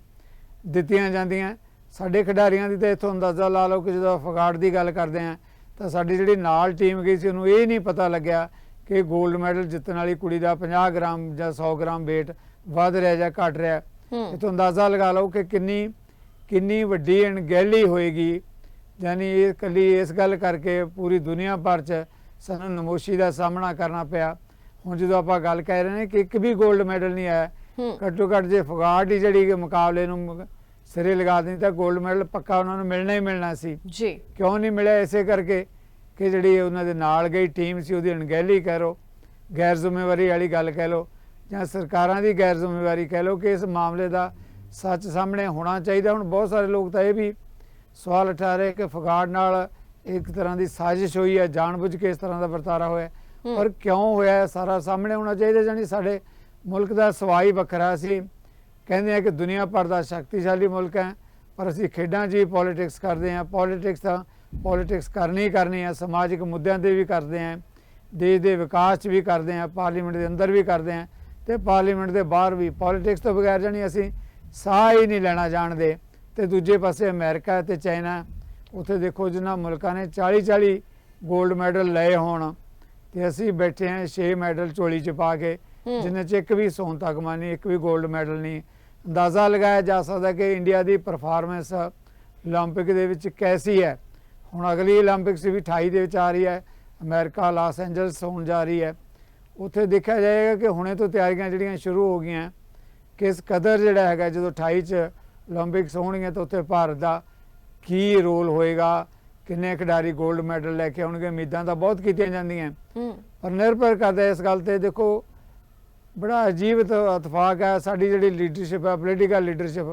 ਦਿੱਤੀਆਂ ਜਾਂਦੀਆਂ। ਸਾਡੇ ਖਿਡਾਰੀਆਂ ਦੀ ਤਾਂ ਇੱਥੋਂ ਅੰਦਾਜ਼ਾ ਲਾ ਲਓ ਕਿ ਜਦੋਂ ਫਗਾੜ ਦੀ ਗੱਲ ਕਰਦੇ ਆ ਤਾਂ ਸਾਡੀ ਜਿਹੜੀ ਨਾਲ ਟੀਮ ਗਈ ਸੀ ਉਹਨੂੰ ਇਹ ਨਹੀਂ ਪਤਾ ਲੱਗਿਆ ਕਿ 골ਡ ਮੈਡਲ ਜਿੱਤਣ ਵਾਲੀ ਕੁੜੀ ਦਾ 50 ਗ੍ਰਾਮ ਜਾਂ 100 ਗ੍ਰਾਮ weight ਵੱਧ ਰਿਹਾ ਜਾਂ ਘਟ ਰਿਹਾ। ਤੋਂ ਅੰਦਾਜ਼ਾ ਲਗਾ ਲਓ ਕਿ ਕਿੰਨੀ ਕਿੰਨੀ ਵੱਡੀ ਅਣਗਹਿਲੀ ਹੋਏਗੀ। ਯਾਨੀ ਇਹ ਕੱਲੀ ਇਸ ਗੱਲ ਕਰਕੇ ਪੂਰੀ ਦੁਨੀਆ ਭਰ ਚ ਸਾਨੂੰ ਨਮੋਸ਼ੀ ਦਾ ਸਾਹਮਣਾ ਕਰਨਾ ਪਿਆ। ਹੁਣ ਜਦੋਂ ਆਪਾਂ ਗੱਲ ਕਹਿ ਰਹੇ ਨੇ ਕਿ ਇੱਕ ਵੀ 골ਡ ਮੈਡਲ ਨਹੀਂ ਆਇਆ ਘੱਟੋ ਘੱਟ ਜੇ ਫਗਾਟ ਹੀ ਜਿਹੜੀ ਮੁਕਾਬਲੇ ਨੂੰ ਸਿਰੇ ਲਗਾ ਦਿੰਦੀ ਤਾਂ 골ਡ ਮੈਡਲ ਪੱਕਾ ਉਹਨਾਂ ਨੂੰ ਮਿਲਣਾ ਹੀ ਮਿਲਣਾ ਸੀ। ਜੀ। ਕਿਉਂ ਨਹੀਂ ਮਿਲਿਆ ਇਸੇ ਕਰਕੇ ਕਿ ਜਿਹੜੀ ਉਹਨਾਂ ਦੇ ਨਾਲ ਗਈ ਟੀਮ ਸੀ ਉਹਦੀ ਅਣਗਹਿਲੀ ਕਹਿ ਲਓ ਗੈਰ ਜ਼ਿੰਮੇਵਾਰੀ ਵਾਲੀ ਗੱਲ ਕਹਿ ਲਓ ਜਾਂ ਸਰਕਾਰਾਂ ਦੀ ਗੈਰ ਜ਼ਿੰਮੇਵਾਰੀ ਕਹਿ ਲਓ ਕਿ ਇਸ ਮਾਮਲੇ ਦਾ ਸੱਚ ਸਾਹਮਣੇ ਹੋਣਾ ਚਾਹੀਦਾ। ਹੁਣ ਬਹੁਤ ਸਾਰੇ ਲੋਕ ਤਾਂ ਇਹ ਵੀ ਸਵਾਲ ਉਠਾ ਰਹੇ ਕਿ ਫਗਾੜ ਨਾਲ ਇੱਕ ਤਰ੍ਹਾਂ ਦੀ ਸਾਜ਼ਿਸ਼ ਹੋਈ ਹੈ ਜਾਣਬੁੱਝ ਕੇ ਇਸ ਤਰ੍ਹਾਂ ਦਾ ਵਰਤਾਰਾ ਹੋਇਆ। ਪਰ ਕਿਉਂ ਹੋਇਆ ਸਾਰਾ ਸਾਹਮਣੇ ਹੋਣਾ ਚਾਹੀਦਾ ਜਾਨੀ ਸਾਡੇ ਮੁਲਕ ਦਾ ਸਵਾਈ ਵੱਖਰਾ ਸੀ। ਕਹਿੰਦੇ ਆ ਕਿ ਦੁਨੀਆ ਭਰ ਦਾ ਸ਼ਕਤੀਸ਼ਾਲੀ ਮੁਲਕ ਹੈ ਪਰ ਅਸੀਂ ਖੇਡਾਂ 'ਚ ਹੀ ਪੋਲਿਟਿਕਸ ਕਰਦੇ ਹਾਂ। ਪੋਲਿਟਿਕਸ ਤਾਂ ਪੋਲਿਟਿਕਸ ਕਰਨੀ ਕਰਨੀ ਹੈ ਸਮਾਜਿਕ ਮੁੱਦਿਆਂ ਤੇ ਵੀ ਕਰਦੇ ਹਾਂ ਦੇਸ਼ ਦੇ ਵਿਕਾਸ 'ਚ ਵੀ ਕਰਦੇ ਹਾਂ ਪਾਰਲੀਮੈਂਟ ਦੇ ਅੰਦਰ ਵੀ ਕਰਦੇ ਹਾਂ ਤੇ ਪਾਰਲੀਮੈਂਟ ਦੇ ਬਾਹਰ ਵੀ। ਪੋਲਿਟਿਕਸ ਤੋਂ ਬਗੈਰ ਜਾਨੀ ਅਸੀਂ ਸਾਹ ਹੀ ਨਹੀਂ ਲੈਣਾ ਜਾਣਦੇ। ਤੇ ਦੂਜੇ ਪਾਸੇ ਅਮਰੀਕਾ ਤੇ ਚਾਈਨਾ ਉੱਥੇ ਦੇਖੋ ਜਿਨ੍ਹਾਂ ਮੁਲਕਾਂ ਨੇ 40 40 골ਡ ਮੈਡਲ ਲਏ ਹੋਣ ਤੇ ਅਸੀਂ ਬੈਠੇ ਹਾਂ 6 ਮੈਡਲ ਝੋਲੀ 'ਚ ਪਾ ਕੇ। ਜਿਨ੍ਹਾਂ 'ਚ ਇੱਕ ਵੀ ਸੋਨ ਤਗਮਾ ਨਹੀਂ ਇੱਕ ਵੀ 골ਡ ਮੈਡਲ ਨਹੀਂ। ਅੰਦਾਜ਼ਾ ਲਗਾਇਆ ਜਾ ਸਕਦਾ ਕਿ ਇੰਡੀਆ ਦੀ ਪਰਫਾਰਮੈਂਸ 올림픽 ਦੇ ਵਿੱਚ ਕੈਸੀ ਹੈ? ਹੁਣ ਅਗਲੀ 올림픽ਸ ਵੀ 28 ਦੇ ਵਿੱਚ ਆ ਰਹੀ ਹੈ। ਅਮਰੀਕਾ ਲਾਸ ਐਂਜਲਸ ਹੋਣ ਜਾ ਰਹੀ ਹੈ। ਉੱਥੇ ਦੇਖਿਆ ਜਾਏਗਾ ਕਿ ਹੁਣੇ ਤੋਂ ਤਿਆਰੀਆਂ ਜਿਹੜੀਆਂ ਸ਼ੁਰੂ ਹੋ ਗਈਆਂ ਕਿਸ ਕਦਰ ਜਿਹੜਾ ਹੈਗਾ ਜਦੋਂ 28 ਚ 올림픽ਸ ਹੋਣਗੀਆਂ ਤਾਂ ਉੱਥੇ ਭਾਰਤ ਦਾ ਕੀ ਰੋਲ ਹੋਏਗਾ? ਕਿੰਨੇ ਖਿਡਾਰੀ 골ਡ ਮੈਡਲ ਲੈ ਕੇ ਆਉਣਗੇ? ਉਮੀਦਾਂ ਤਾਂ ਬਹੁਤ ਕੀਤੀਆਂ ਜਾਂਦੀਆਂ। ਪਰ ਨਿਰਭਰ ਕਰਦਾ ਇਸ ਗੱਲ ਤੇ ਦੇਖੋ ਬੜਾ ਅਜੀਬ ਇਤ- ਇਤਫਾਕ ਹੈ ਸਾਡੀ ਜਿਹੜੀ ਲੀਡਰਸ਼ਿਪ ਹੈ ਪੋਲੀਟੀਕਲ ਲੀਡਰਸ਼ਿਪ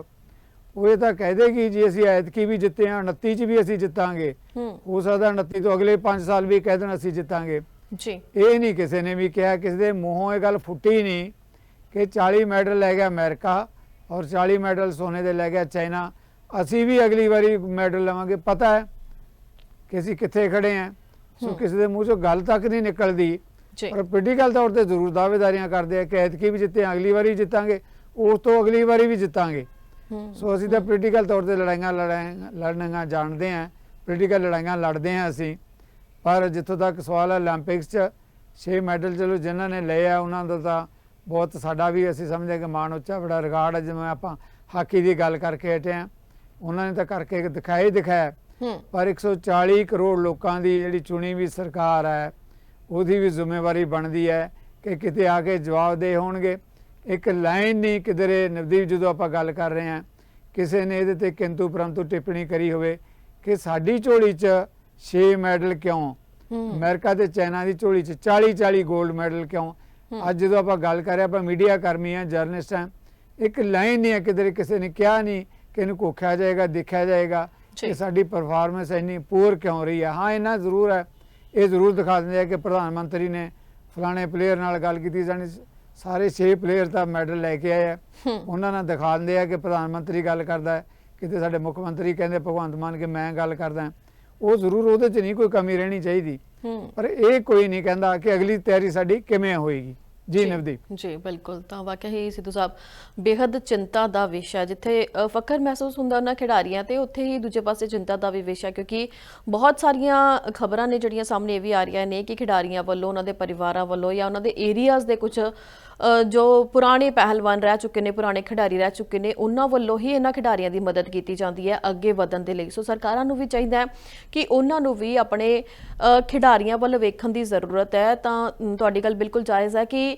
ਉਹ ਇਹ ਤਾਂ ਕਹਿ ਦੇਗੀ ਜੀ ਅਸੀਂ ਐਤਕੀ ਵੀ ਜਿੱਤੇ ਹਾਂ 29 ਚ ਵੀ ਅਸੀਂ ਜਿੱਤਾਂਗੇ। ਹੂੰ। ਸਕਦਾ 29 ਤੋਂ ਅਗਲੇ 5 ਸਾਲ ਵੀ ਕਹਿ ਦੇਣ ਅਸੀਂ ਜਿੱਤਾਂਗੇ। ਜੀ। ਇਹ ਨਹੀਂ ਕਿਸੇ ਨੇ ਵੀ ਕਿਹਾ ਕਿਸੇ ਦੇ ਮੂੰਹੋਂ ਇਹ ਗੱਲ ਫੁੱਟੀ ਨਹੀਂ ਕਿ 40 ਮੈਡਲ ਲੈ ਗਿਆ ਅਮਰੀਕਾ ਔਰ 40 ਮੈਡਲ ਸੋਨੇ ਦੇ ਲੈ ਗਿਆ ਚਾਈਨਾ। ਅਸੀਂ ਵੀ ਅਗਲੀ ਵਾਰੀ ਮੈਡਲ ਲਵਾਂਗੇ। ਪਤਾ ਹੈ ਕਿ ਅਸੀਂ ਕਿੱਥੇ ਖੜੇ ਹਾਂ। ਸੋ। ਕਿਸੇ ਦੇ ਮੂੰਹ ਚੋਂ ਗੱਲ ਤੱਕ ਨਹੀਂ ਨਿਕਲਦੀ। ਪਰ ਪੋਲੀਟੀਕਲ ਤੌਰ ਤੇ ਜ਼ਰੂਰ ਦਾਅਵੇਦਾਰੀਆਂ ਕਰਦੇ ਆ ਕਿ ਐਤਕੀ ਵੀ ਜਿੱਤੇ ਅਗਲੀ ਵਾਰੀ ਜਿੱਤਾਂਗੇ ਉਸ ਤੋਂ ਅਗਲੀ ਵਾਰੀ ਵੀ ਜਿੱਤਾਂਗੇ। ਸੋ ਅਸੀਂ ਤਾਂ ਪੋਲੀਟੀਕਲ ਤੌਰ ਤੇ ਲੜਾਈਆਂ ਲੜਨੀਆਂ ਜਾਣਦੇ ਆ ਪੋਲੀਟੀਕਲ ਲੜਾਈਆਂ ਲੜਦੇ ਆ ਅਸੀਂ। ਪਰ ਜਿੱਥੋਂ ਤੱਕ ਸਵਾਲ ਹੈ 올림픽ਸ 'ਚ 6 ਮੈਡਲ ਚਲੋ ਜਿਨ੍ਹਾਂ ਨੇ ਲਏ ਆ ਉਹਨਾਂ ਦਾ ਤਾਂ ਬਹੁਤ ਸਾਡਾ ਵੀ ਅਸੀਂ ਸਮਝਦੇ ਕਿ ਮਾਣ ਉੱਚਾ ਬੜਾ ਰਿਕਾਰਡ ਹੈ ਜਿਵੇਂ ਆਪਾਂ ਹਾਕੀ ਦੀ ਗੱਲ ਕਰਕੇ ਹਟੇ ਆ। ਉਹਨਾਂ ਨੇ ਤਾਂ ਕਰਕੇ ਦਿਖਾਇਆ ਹੀ ਦਿਖਾਇਆ। ਪਰ 140 ਕਰੋੜ ਲੋਕਾਂ ਦੀ ਜਿਹੜੀ ਚੁਣੀ ਵੀ ਸਰਕਾਰ ਹੈ ਉਹਦੀ ਵੀ ਜ਼ਿੰਮੇਵਾਰੀ ਬਣਦੀ ਹੈ ਕਿ ਕਿਤੇ ਆ ਕੇ ਜਵਾਬਦੇਹ ਹੋਣਗੇ। ਇੱਕ ਲਾਈਨ ਨਹੀਂ ਕਿਧਰੇ ਨਵਦੀਪ ਜਦੋਂ ਆਪਾਂ ਗੱਲ ਕਰ ਰਹੇ ਹਾਂ ਕਿਸੇ ਨੇ ਇਹਦੇ ਤੇ ਕਿੰਤੂ ਪਰੰਤੂ ਟਿੱਪਣੀ ਕਰੀ ਹੋਵੇ ਕਿ ਸਾਡੀ ਝੋਲੀ 'ਚ 6 ਮੈਡਲ ਕਿਉਂ? ਅਮਰੀਕਾ ਤੇ ਚਾਈਨਾ ਦੀ ਝੋਲੀ 'ਚ 40 40 골ਡ ਮੈਡਲ ਕਿਉਂ। ਅੱਜ ਜਦੋਂ ਆਪਾਂ ਗੱਲ ਕਰ ਰਹੇ ਆਪਾਂ ਮੀਡੀਆ ਕਰਮੀ ਆ ਜਰਨਲਿਸਟ ਆ ਇੱਕ ਲਾਈਨ ਨਹੀਂ ਹੈ ਕਿਧਰੇ ਕਿਸੇ ਨੇ ਕਿਹਾ ਨਹੀਂ ਕਿ ਇਹਨੂੰ ਕੋਖਿਆ ਜਾਏਗਾ ਦੇਖਿਆ ਜਾਏਗਾ। ਕਿ ਸਾਡੀ ਪਰਫਾਰਮੈਂਸ ਇੰਨੀ ਪੂਰ ਕਿਉਂ ਰਹੀ ਹੈ। ਹਾਂ ਇਹਨਾਂ ਜ਼ਰੂਰ ਹੈ ਇਹ ਜ਼ਰੂਰ ਦਿਖਾ ਦਿੰਦੇ ਆ ਕਿ ਪ੍ਰਧਾਨ ਮੰਤਰੀ ਨੇ ਫਲਾਣੇ ਪਲੇਅਰ ਨਾਲ ਗੱਲ ਕੀਤੀ ਜਾਣੀ ਸਾਰੇ 6 ਪਲੇਅਰ ਤਾਂ ਮੈਡਲ ਲੈ ਕੇ ਆਏ ਆ। ਹੂੰ। ਉਹਨਾਂ ਨਾਲ ਦਿਖਾ ਦਿੰਦੇ ਆ ਕਿ ਪ੍ਰਧਾਨ ਮੰਤਰੀ ਗੱਲ ਕਰਦਾ ਹੈ ਕਿਤੇ ਸਾਡੇ ਮੁੱਖ ਮੰਤਰੀ ਕਹਿੰਦੇ ਭਗਵੰਤ ਮਾਨ ਕਿ ਮੈਂ ਗੱਲ ਕਰਦਾ ਉਹ ਜ਼ਰੂਰ ਉਹਦੇ 'ਚ ਨਹੀਂ ਕੋਈ ਕਮੀ ਰਹਿਣੀ ਚਾਹੀਦੀ। ਪਰ ਇਹ ਕੋਈ ਨਹੀਂ ਕਹਿੰਦਾ ਕਿ ਅਗਲੀ ਤਿਆਰੀ ਸਾਡੀ ਕਿਵੇਂ ਹੋਏਗੀ। ਜੀ ਨਵਦੀਪ। ਜੀ ਬਿਲਕੁਲ। ਤਾਂ ਵਾਕਿਆ ਹੀ ਸਿੱਧੂ ਸਾਹਿਬ ਬੇहद ਚਿੰਤਾ ਦਾ ਵਿਸ਼ਾ ਜਿੱਥੇ ਫਖਰ ਮਹਿਸੂਸ ਹੁੰਦਾ ਉਹਨਾਂ ਖਿਡਾਰੀਆਂ ਤੇ ਉੱਥੇ ਹੀ ਦੂਜੇ ਪਾਸੇ ਚਿੰਤਾ ਦਾ ਵੀ ਵਿਸ਼ਾ ਕਿਉਂਕਿ ਬਹੁਤ ਸਾਰੀਆਂ ਖਬਰਾਂ ਨੇ ਜਿਹੜੀਆਂ ਸਾਹਮਣੇ ਇਹ ਵੀ ਆ ਰਹੀਆਂ ਨੇ ਕਿ ਖਿਡਾਰੀਆਂ ਵੱਲੋਂ ਉਹਨਾਂ ਦੇ ਪਰਿਵਾਰਾਂ ਵੱਲੋਂ ਜਾਂ ਉਹਨਾਂ ਦੇ ਏਰੀਆਜ਼ ਦੇ ਕੁਝ ਜੋ ਪੁਰਾਣੇ ਪਹਿਲਵਾਨ ਰਹਿ ਚੁੱਕੇ ਨੇ ਪੁਰਾਣੇ ਖਿਡਾਰੀ ਰਹਿ ਚੁੱਕੇ ਨੇ ਉਹਨਾਂ ਵੱਲੋਂ ਹੀ ਇਹਨਾਂ ਖਿਡਾਰੀਆਂ ਦੀ ਮਦਦ ਕੀਤੀ ਜਾਂਦੀ ਹੈ ਅੱਗੇ ਵਧਣ ਦੇ ਲਈ। ਸੋ ਸਰਕਾਰਾਂ ਨੂੰ ਵੀ ਚਾਹੀਦਾ ਹੈ ਕਿ ਉਹਨਾਂ ਨੂੰ ਵੀ ਆਪਣੇ ਖਿਡਾਰੀਆਂ ਵੱਲ ਵੇਖਣ ਦੀ ਜ਼ਰੂਰਤ ਹੈ। ਤਾਂ ਤੁਹਾਡੀ ਗੱਲ ਬਿਲਕੁਲ ਜਾਇਜ਼ ਹੈ ਕਿ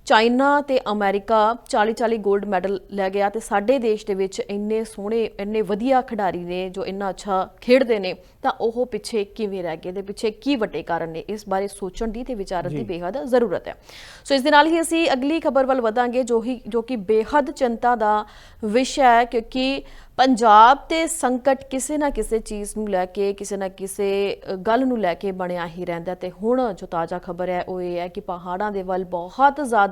ਚਾਈਨਾ ਤੇ ਅਮਰੀਕਾ 40-40 골ਡ ਮੈਡਲ ਲੈ ਗਿਆ ਤੇ ਸਾਡੇ ਦੇਸ਼ ਦੇ ਵਿੱਚ ਇੰਨੇ ਸੋਹਣੇ ਇੰਨੇ ਵਧੀਆ ਖਿਡਾਰੀ ਨੇ ਜੋ ਇੰਨਾ ਅੱਛਾ ਖੇਡਦੇ ਨੇ ਤਾਂ ਉਹ ਪਿੱਛੇ ਕਿਵੇਂ ਰਹਿ ਗਏ ਦੇ ਪਿੱਛੇ ਕੀ ਵੱਡੇ ਕਾਰਨ ਨੇ ਇਸ ਬਾਰੇ ਸੋਚਣ ਦੀ ਤੇ ਵਿਚਾਰਨ ਦੀ। ਬੇਹੱਦ ਜ਼ਰੂਰਤ ਹੈ ਸੋ ਇਸ ਦੇ ਨਾਲ ਹੀ ਅਸੀਂ ਅਗਲੀ ਖਬਰ ਵੱਲ ਵਧਾਂਗੇ ਜੋ ਹੀ ਜੋ ਕਿ ਬੇਹੱਦ ਚਿੰਤਾ ਦਾ ਵਿਸ਼ਾ ਹੈ ਕਿਉਂਕਿ ਪੰਜਾਬ ਤੇ ਸੰਕਟ ਕਿਸੇ ਨਾ ਕਿਸੇ ਚੀਜ਼ ਨੂੰ ਲੈ ਕੇ ਕਿਸੇ ਨਾ ਕਿਸੇ ਗੱਲ ਨੂੰ ਲੈ ਕੇ ਬਣਿਆ ਹੀ ਰਹਿੰਦਾ ਤੇ ਹੁਣ ਜੋ ਤਾਜ਼ਾ ਖਬਰ ਹੈ ਉਹ ਇਹ ਹੈ ਕਿ ਪਹਾੜਾਂ ਦੇ ਵੱਲ ਬਹੁਤ ਜ਼ਿਆਦਾ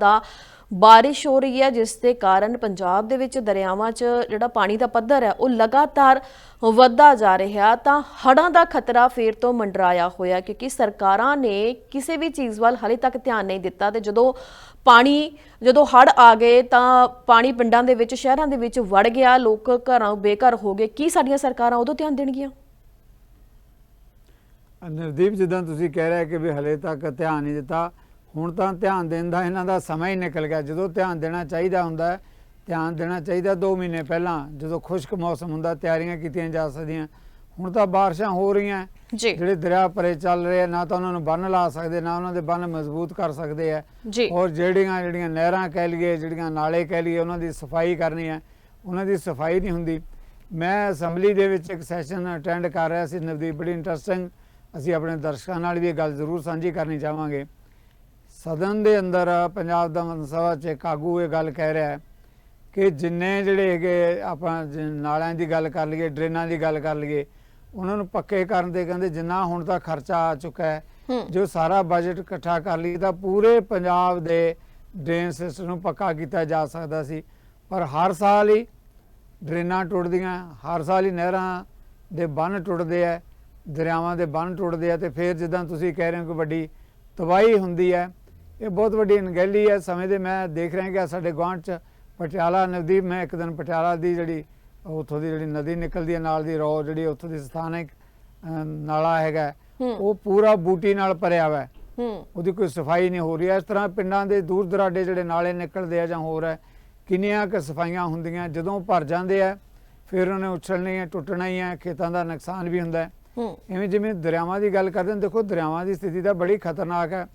ਬਾਰਿਸ਼ ਹੋ ਰਹੀ ਹੈ, ਜਿਸ ਦੇ ਕਾਰਨ ਪੰਜਾਬ ਦੇ ਵਿੱਚ ਦਰਿਆਵਾਂ 'ਚ ਜਿਹੜਾ ਪਾਣੀ ਦਾ ਪੱਧਰ ਹੈ, ਉਹ ਲਗਾਤਾਰ ਵੱਧਦਾ ਜਾ ਰਿਹਾ। ਤਾਂ ਹੜ੍ਹਾਂ ਦਾ ਖਤਰਾ ਫੇਰ ਤੋਂ ਮੰਡਰਾਇਆ ਹੋਇਆ ਕਿਉਂਕਿ ਸਰਕਾਰਾਂ ਨੇ ਕਿਸੇ ਵੀ ਚੀਜ਼ ਵੱਲ ਹਾਲੇ ਤੱਕ ਧਿਆਨ ਨਹੀਂ ਦਿੱਤਾ ਤੇ ਜਦੋਂ ਪਾਣੀ, ਜਦੋਂ ਹੜ੍ਹ ਆ ਗਏ ਤਾਂ ਪਾਣੀ ਪਿੰਡਾਂ ਦੇ ਵਿੱਚ, ਸ਼ਹਿਰਾਂ ਦੇ ਵਿੱਚ ਵੜ ਗਿਆ, ਲੋਕ ਘਰਾਂ ਬੇਘਰ ਹੋ ਗਏ। ਕੀ ਸਾਡੀਆਂ ਸਰਕਾਰਾਂ ਉਦੋਂ ਧਿਆਨ ਦੇਣਗੀਆਂ? ਨਵਦੀਪ ਜਿੱਦਾਂ ਤੁਸੀਂ ਕਹਿ ਰਹੇ ਕਿ ਵੀ ਹਲੇ ਤੱਕ ਧਿਆਨ ਨਹੀਂ ਦਿੱਤਾ ਹੁਣ ਤਾਂ ਧਿਆਨ ਦੇਣ ਦਾ ਇਹਨਾਂ ਦਾ ਸਮਾਂ ਹੀ ਨਿਕਲ ਗਿਆ। ਜਦੋਂ ਧਿਆਨ ਦੇਣਾ ਚਾਹੀਦਾ ਹੁੰਦਾ ਧਿਆਨ ਦੇਣਾ ਚਾਹੀਦਾ 2 ਮਹੀਨੇ ਪਹਿਲਾਂ ਜਦੋਂ ਖੁਸ਼ਕ ਮੌਸਮ ਹੁੰਦਾ ਤਿਆਰੀਆਂ ਕੀਤੀਆਂ ਜਾ ਸਕਦੀਆਂ। ਹੁਣ ਤਾਂ ਬਾਰਿਸ਼ਾਂ ਹੋ ਰਹੀਆਂ। ਜਿਹੜੇ ਦਰਿਆ ਪਰੇ ਚੱਲ ਰਹੇ ਨਾ ਤਾਂ ਉਹਨਾਂ ਨੂੰ ਬੰਨ ਲਾ ਸਕਦੇ ਨਾ ਉਹਨਾਂ ਦੇ ਬੰਨ ਮਜ਼ਬੂਤ ਕਰ ਸਕਦੇ ਆ। ਔਰ ਜਿਹੜੀਆਂ ਜਿਹੜੀਆਂ ਨਹਿਰਾਂ ਕਹਿ ਲਈਏ ਜਿਹੜੀਆਂ ਨਾਲੇ ਕਹਿ ਲਈਏ ਉਹਨਾਂ ਦੀ ਸਫ਼ਾਈ ਕਰਨੀ ਹੈ ਉਹਨਾਂ ਦੀ ਸਫ਼ਾਈ ਨਹੀਂ ਹੁੰਦੀ। ਮੈਂ ਅਸੈਂਬਲੀ ਦੇ ਵਿੱਚ ਇੱਕ ਸੈਸ਼ਨ ਅਟੈਂਡ ਕਰ ਰਿਹਾ ਸੀ ਨਵਦੀਪ ਬੜੀ ਇੰਟਰਸਟਿੰਗ ਅਸੀਂ ਆਪਣੇ ਦਰਸ਼ਕਾਂ ਨਾਲ ਵੀ ਇਹ ਗੱਲ ਜ਼ਰੂਰ ਸਾਂਝੀ ਕਰਨੀ ਚਾਹਾਂਗੇ। ਸਦਨ ਦੇ ਅੰਦਰ ਪੰਜਾਬ ਦਾ ਵਿਧਾਨ ਸਭਾ ਚ ਇੱਕ ਆਗੂ ਇਹ ਗੱਲ ਕਹਿ ਰਿਹਾ ਹੈ ਕਿ ਜਿੰਨੇ ਜਿਹੜੇ ਹੈਗੇ ਆਪਾਂ ਨਾਲਿਆਂ ਦੀ ਗੱਲ ਕਰ ਲਈਏ ਡਰੇਨਾਂ ਦੀ ਗੱਲ ਕਰ ਲਈਏ ਉਹਨਾਂ ਨੂੰ ਪੱਕੇ ਕਰਨ ਦੇ ਕਹਿੰਦੇ ਜਿੰਨਾ ਹੁਣ ਤੱਕ ਖਰਚਾ ਆ ਚੁੱਕਾ ਹੈ ਹੂੰ। ਜੋ ਸਾਰਾ ਬਜਟ ਇਕੱਠਾ ਕਰ ਲਈ ਤਾਂ ਪੂਰੇ ਪੰਜਾਬ ਦੇ ਡਰੇਨ ਸਿਸਟਮ ਨੂੰ ਪੱਕਾ ਕੀਤਾ ਜਾ ਸਕਦਾ ਸੀ। ਪਰ ਹਰ ਸਾਲ ਹੀ ਡਰੇਨਾਂ ਟੁੱਟਦੀਆਂ ਹਰ ਸਾਲ ਹੀ ਨਹਿਰਾਂ ਦੇ ਬੰਨ ਟੁੱਟਦੇ ਆ ਦਰਿਆਵਾਂ ਦੇ ਬੰਨ ਟੁੱਟਦੇ ਆ ਤੇ ਫਿਰ ਜਿੱਦਾਂ ਤੁਸੀਂ ਕਹਿ ਰਹੇ ਹੋ ਕਿ ਵੱਡੀ ਤਬਾਹੀ ਹੁੰਦੀ ਹੈ ਇਹ ਬਹੁਤ ਵੱਡੀ ਅਣਗਹਿਲੀ ਹੈ। ਸਮੇਂ ਦੇ ਮੈਂ ਦੇਖ ਰਿਹਾ ਕਿ ਸਾਡੇ ਗੁਆਂਢ ਚ ਪਟਿਆਲਾ ਨਵਦੀਪ ਮੈਂ ਇੱਕ ਦਿਨ ਪਟਿਆਲਾ ਦੀ ਜਿਹੜੀ ਉੱਥੋਂ ਦੀ ਜਿਹੜੀ ਨਦੀ ਨਿਕਲਦੀ ਹੈ ਨਾਲ ਦੀ ਰੋ ਜਿਹੜੀ ਉੱਥੋਂ ਦੀ ਸਥਾਨਕ ਨਾਲਾ ਹੈਗਾ ਉਹ ਪੂਰਾ ਬੂਟੀ ਨਾਲ ਭਰਿਆ ਹੋਇਆ ਹੈ। ਉਹਦੀ ਕੋਈ ਸਫ਼ਾਈ ਨਹੀਂ ਹੋ ਰਹੀ ਇਸ ਤਰ੍ਹਾਂ ਪਿੰਡਾਂ ਦੇ ਦੂਰ ਦਰਾਡੇ ਜਿਹੜੇ ਨਾਲੇ ਨਿਕਲਦੇ ਆ ਜਾਂ ਹੋਰ ਹੈ ਕਿੰਨੀਆਂ ਕੁ ਸਫਾਈਆਂ ਹੁੰਦੀਆਂ ਜਦੋਂ ਭਰ ਜਾਂਦੇ ਆ ਫਿਰ ਉਹਨੇ ਉਛਲਣੇ ਆ ਟੁੱਟਣਾ ਹੀ ਹੈ ਖੇਤਾਂ ਦਾ ਨੁਕਸਾਨ ਵੀ ਹੁੰਦਾ ਐਵੇਂ ਜਿਵੇਂ ਦਰਿਆਵਾਂ ਦੀ ਗੱਲ ਕਰਦੇ ਨੇ ਦੇਖੋ ਦਰਿਆਵਾਂ ਦੀ ਸਥਿਤੀ ਤਾਂ ਬੜੀ ਖਤਰਨਾਕ ਹੈ।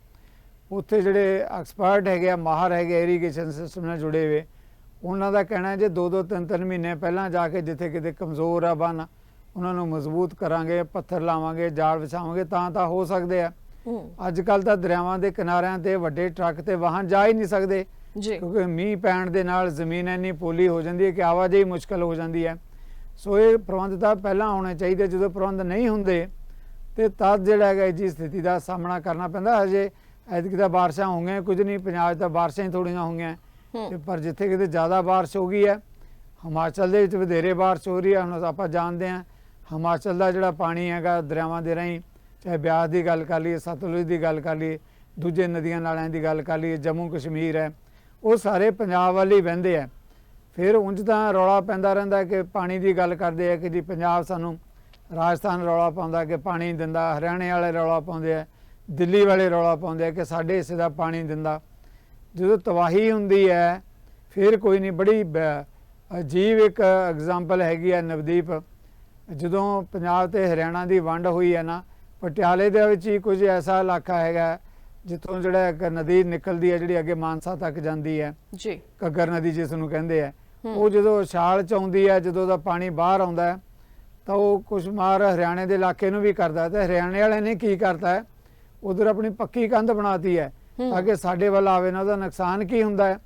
ਉੱਥੇ ਜਿਹੜੇ ਐਕਸਪਰਟ ਹੈਗੇ ਆ ਮਾਹਰ ਹੈਗੇ ਇਰੀਗੇਸ਼ਨ ਸਿਸਟਮ ਨਾਲ ਜੁੜੇ ਹੋਏ ਉਹਨਾਂ ਦਾ ਕਹਿਣਾ ਹੈ ਜੇ 2-2 3-3 ਮਹੀਨੇ ਪਹਿਲਾਂ ਜਾ ਕੇ ਜਿੱਥੇ ਕਿਤੇ ਕਮਜ਼ੋਰ ਆ ਬੰਨ ਉਹਨਾਂ ਨੂੰ ਮਜ਼ਬੂਤ ਕਰਾਂਗੇ ਪੱਥਰ ਲਾਵਾਂਗੇ ਜਾਲ ਵਿਛਾਵਾਂਗੇ ਤਾਂ ਤਾਂ ਹੋ ਸਕਦੇ ਆ। ਅੱਜ ਕੱਲ ਤਾਂ ਦਰਿਆਵਾਂ ਦੇ ਕਿਨਾਰਿਆਂ ਤੇ ਵੱਡੇ ਟਰੱਕ ਤੇ ਵਾਹਨ ਜਾ ਹੀ ਨਹੀਂ ਸਕਦੇ ਜੀ। ਕਿਉਂਕਿ ਮੀਂਹ ਪੈਣ ਦੇ ਨਾਲ ਜ਼ਮੀਨ ਇੰਨੀ ਪੋਲੀ ਹੋ ਜਾਂਦੀ ਹੈ ਕਿ ਆਵਾਜਾਈ ਮੁਸ਼ਕਲ ਹੋ ਜਾਂਦੀ ਹੈ। ਸੋ ਇਹ ਪ੍ਰਬੰਧ ਤਾਂ ਪਹਿਲਾਂ ਹੋਣੇ ਚਾਹੀਦੇ ਜਦੋਂ ਪ੍ਰਬੰਧ ਨਹੀਂ ਹੁੰਦੇ ਤੇ ਤਦ ਜਿਹੜਾ ਹੈਗਾ ਜੀ ਸਥਿਤੀ ਦਾ ਸਾਹਮਣਾ ਕਰਨਾ ਪੈਂਦਾ। ਹਜੇ ਐਤਕੀ ਤਾਂ ਬਾਰਿਸ਼ਾਂ ਹੋਈਆਂ ਕੁਝ ਨਹੀਂ ਪੰਜਾਬ 'ਚ ਤਾਂ ਬਾਰਿਸ਼ਾਂ ਹੀ ਥੋੜੀਆਂ ਹੋਈਆਂ। ਤੇ ਪਰ ਜਿੱਥੇ ਕਿਤੇ ਜ਼ਿਆਦਾ ਬਾਰਿਸ਼ ਹੋ ਗਈ ਹੈ ਹਿਮਾਚਲ ਦੇ ਵਿੱਚ ਵਧੇਰੇ ਬਾਰਿਸ਼ ਹੋ ਰਹੀ ਹੈ ਹੁਣ ਆਪਾਂ ਜਾਣਦੇ ਹਾਂ ਹਿਮਾਚਲ ਦਾ ਜਿਹੜਾ ਪਾਣੀ ਹੈਗਾ ਦਰਿਆਵਾਂ ਦੇ ਰਾਹੀਂ ਚਾਹੇ ਬਿਆਸ ਦੀ ਗੱਲ ਕਰ ਲਈਏ ਸਤਲੁਜ ਦੀ ਗੱਲ ਕਰ ਲਈਏ ਦੂਜੇ ਨਦੀਆਂ ਨਾਲਿਆਂ ਦੀ ਗੱਲ ਕਰ ਲਈਏ ਜੰਮੂ ਕਸ਼ਮੀਰ ਹੈ ਉਹ ਸਾਰੇ ਪੰਜਾਬ ਵੱਲ ਹੀ ਵਹਿੰਦੇ ਆ ਫਿਰ ਉਂਝ ਤਾਂ ਰੌਲਾ ਪੈਂਦਾ ਰਹਿੰਦਾ ਕਿ ਪਾਣੀ ਦੀ ਗੱਲ ਕਰਦੇ ਆ ਕਿ ਜੀ ਪੰਜਾਬ ਸਾਨੂੰ ਰਾਜਸਥਾਨ ਰੌਲਾ ਪਾਉਂਦਾ ਕਿ ਪਾਣੀ ਦਿੰਦਾ ਹਰਿਆਣੇ ਵਾਲੇ ਰੌਲਾ ਪਾਉਂਦੇ ਆ ਦਿੱਲੀ ਵਾਲੇ ਰੌਲਾ ਪਾਉਂਦੇ ਆ ਕਿ ਸਾਡੇ ਹਿੱਸੇ ਦਾ ਪਾਣੀ ਦਿੰਦਾ। ਜਦੋਂ ਤਬਾਹੀ ਹੁੰਦੀ ਹੈ ਫਿਰ ਕੋਈ ਨਹੀਂ ਬੜੀ ਅਜੀਬ ਇੱਕ ਐਗਜ਼ਾਮਪਲ ਹੈਗੀ ਹੈ ਨਵਦੀਪ। ਜਦੋਂ ਪੰਜਾਬ ਤੇ ਹਰਿਆਣਾ ਦੀ ਵੰਡ ਹੋਈ ਹੈ ਨਾ ਪਟਿਆਲੇ ਦੇ ਵਿੱਚ ਹੀ ਕੁਝ ਐਸਾ ਇਲਾਕਾ ਹੈਗਾ ਜਿੱਥੋਂ ਜਿਹੜਾ ਇੱਕ ਨਦੀ ਨਿਕਲਦੀ ਹੈ ਜਿਹੜੀ ਅੱਗੇ ਮਾਨਸਾ ਤੱਕ ਜਾਂਦੀ ਹੈ। ਜੀ। ਘੱਗਰ ਨਦੀ ਜਿਸ ਨੂੰ ਕਹਿੰਦੇ ਆ। ਉਹ ਜਦੋਂ ਛਾਲ ਚ ਆਉਂਦੀ ਹੈ ਜਦੋਂ ਦਾ ਪਾਣੀ ਬਾਹਰ ਆਉਂਦਾ ਹੈ ਤਾਂ ਉਹ ਕੁਛ ਮਾਰ ਹਰਿਆਣੇ ਦੇ ਇਲਾਕੇ ਨੂੰ ਵੀ ਕਰਦਾ ਤੇ ਹਰਿਆਣੇ ਵਾਲੇ ਨੇ ਕੀ ਕਰਤਾ ਹੈ? ਉਧਰ ਆਪਣੀ ਪੱਕੀ ਕੰਧ ਬਣਾਤੀ ਹੈ। ਤਾਂ ਕਿ ਸਾਡੇ ਵੱਲ ਆਵੇ ਨਾ ਉਹਦਾ ਨੁਕਸਾਨ ਕੀ ਹੁੰਦਾ ਹੈ?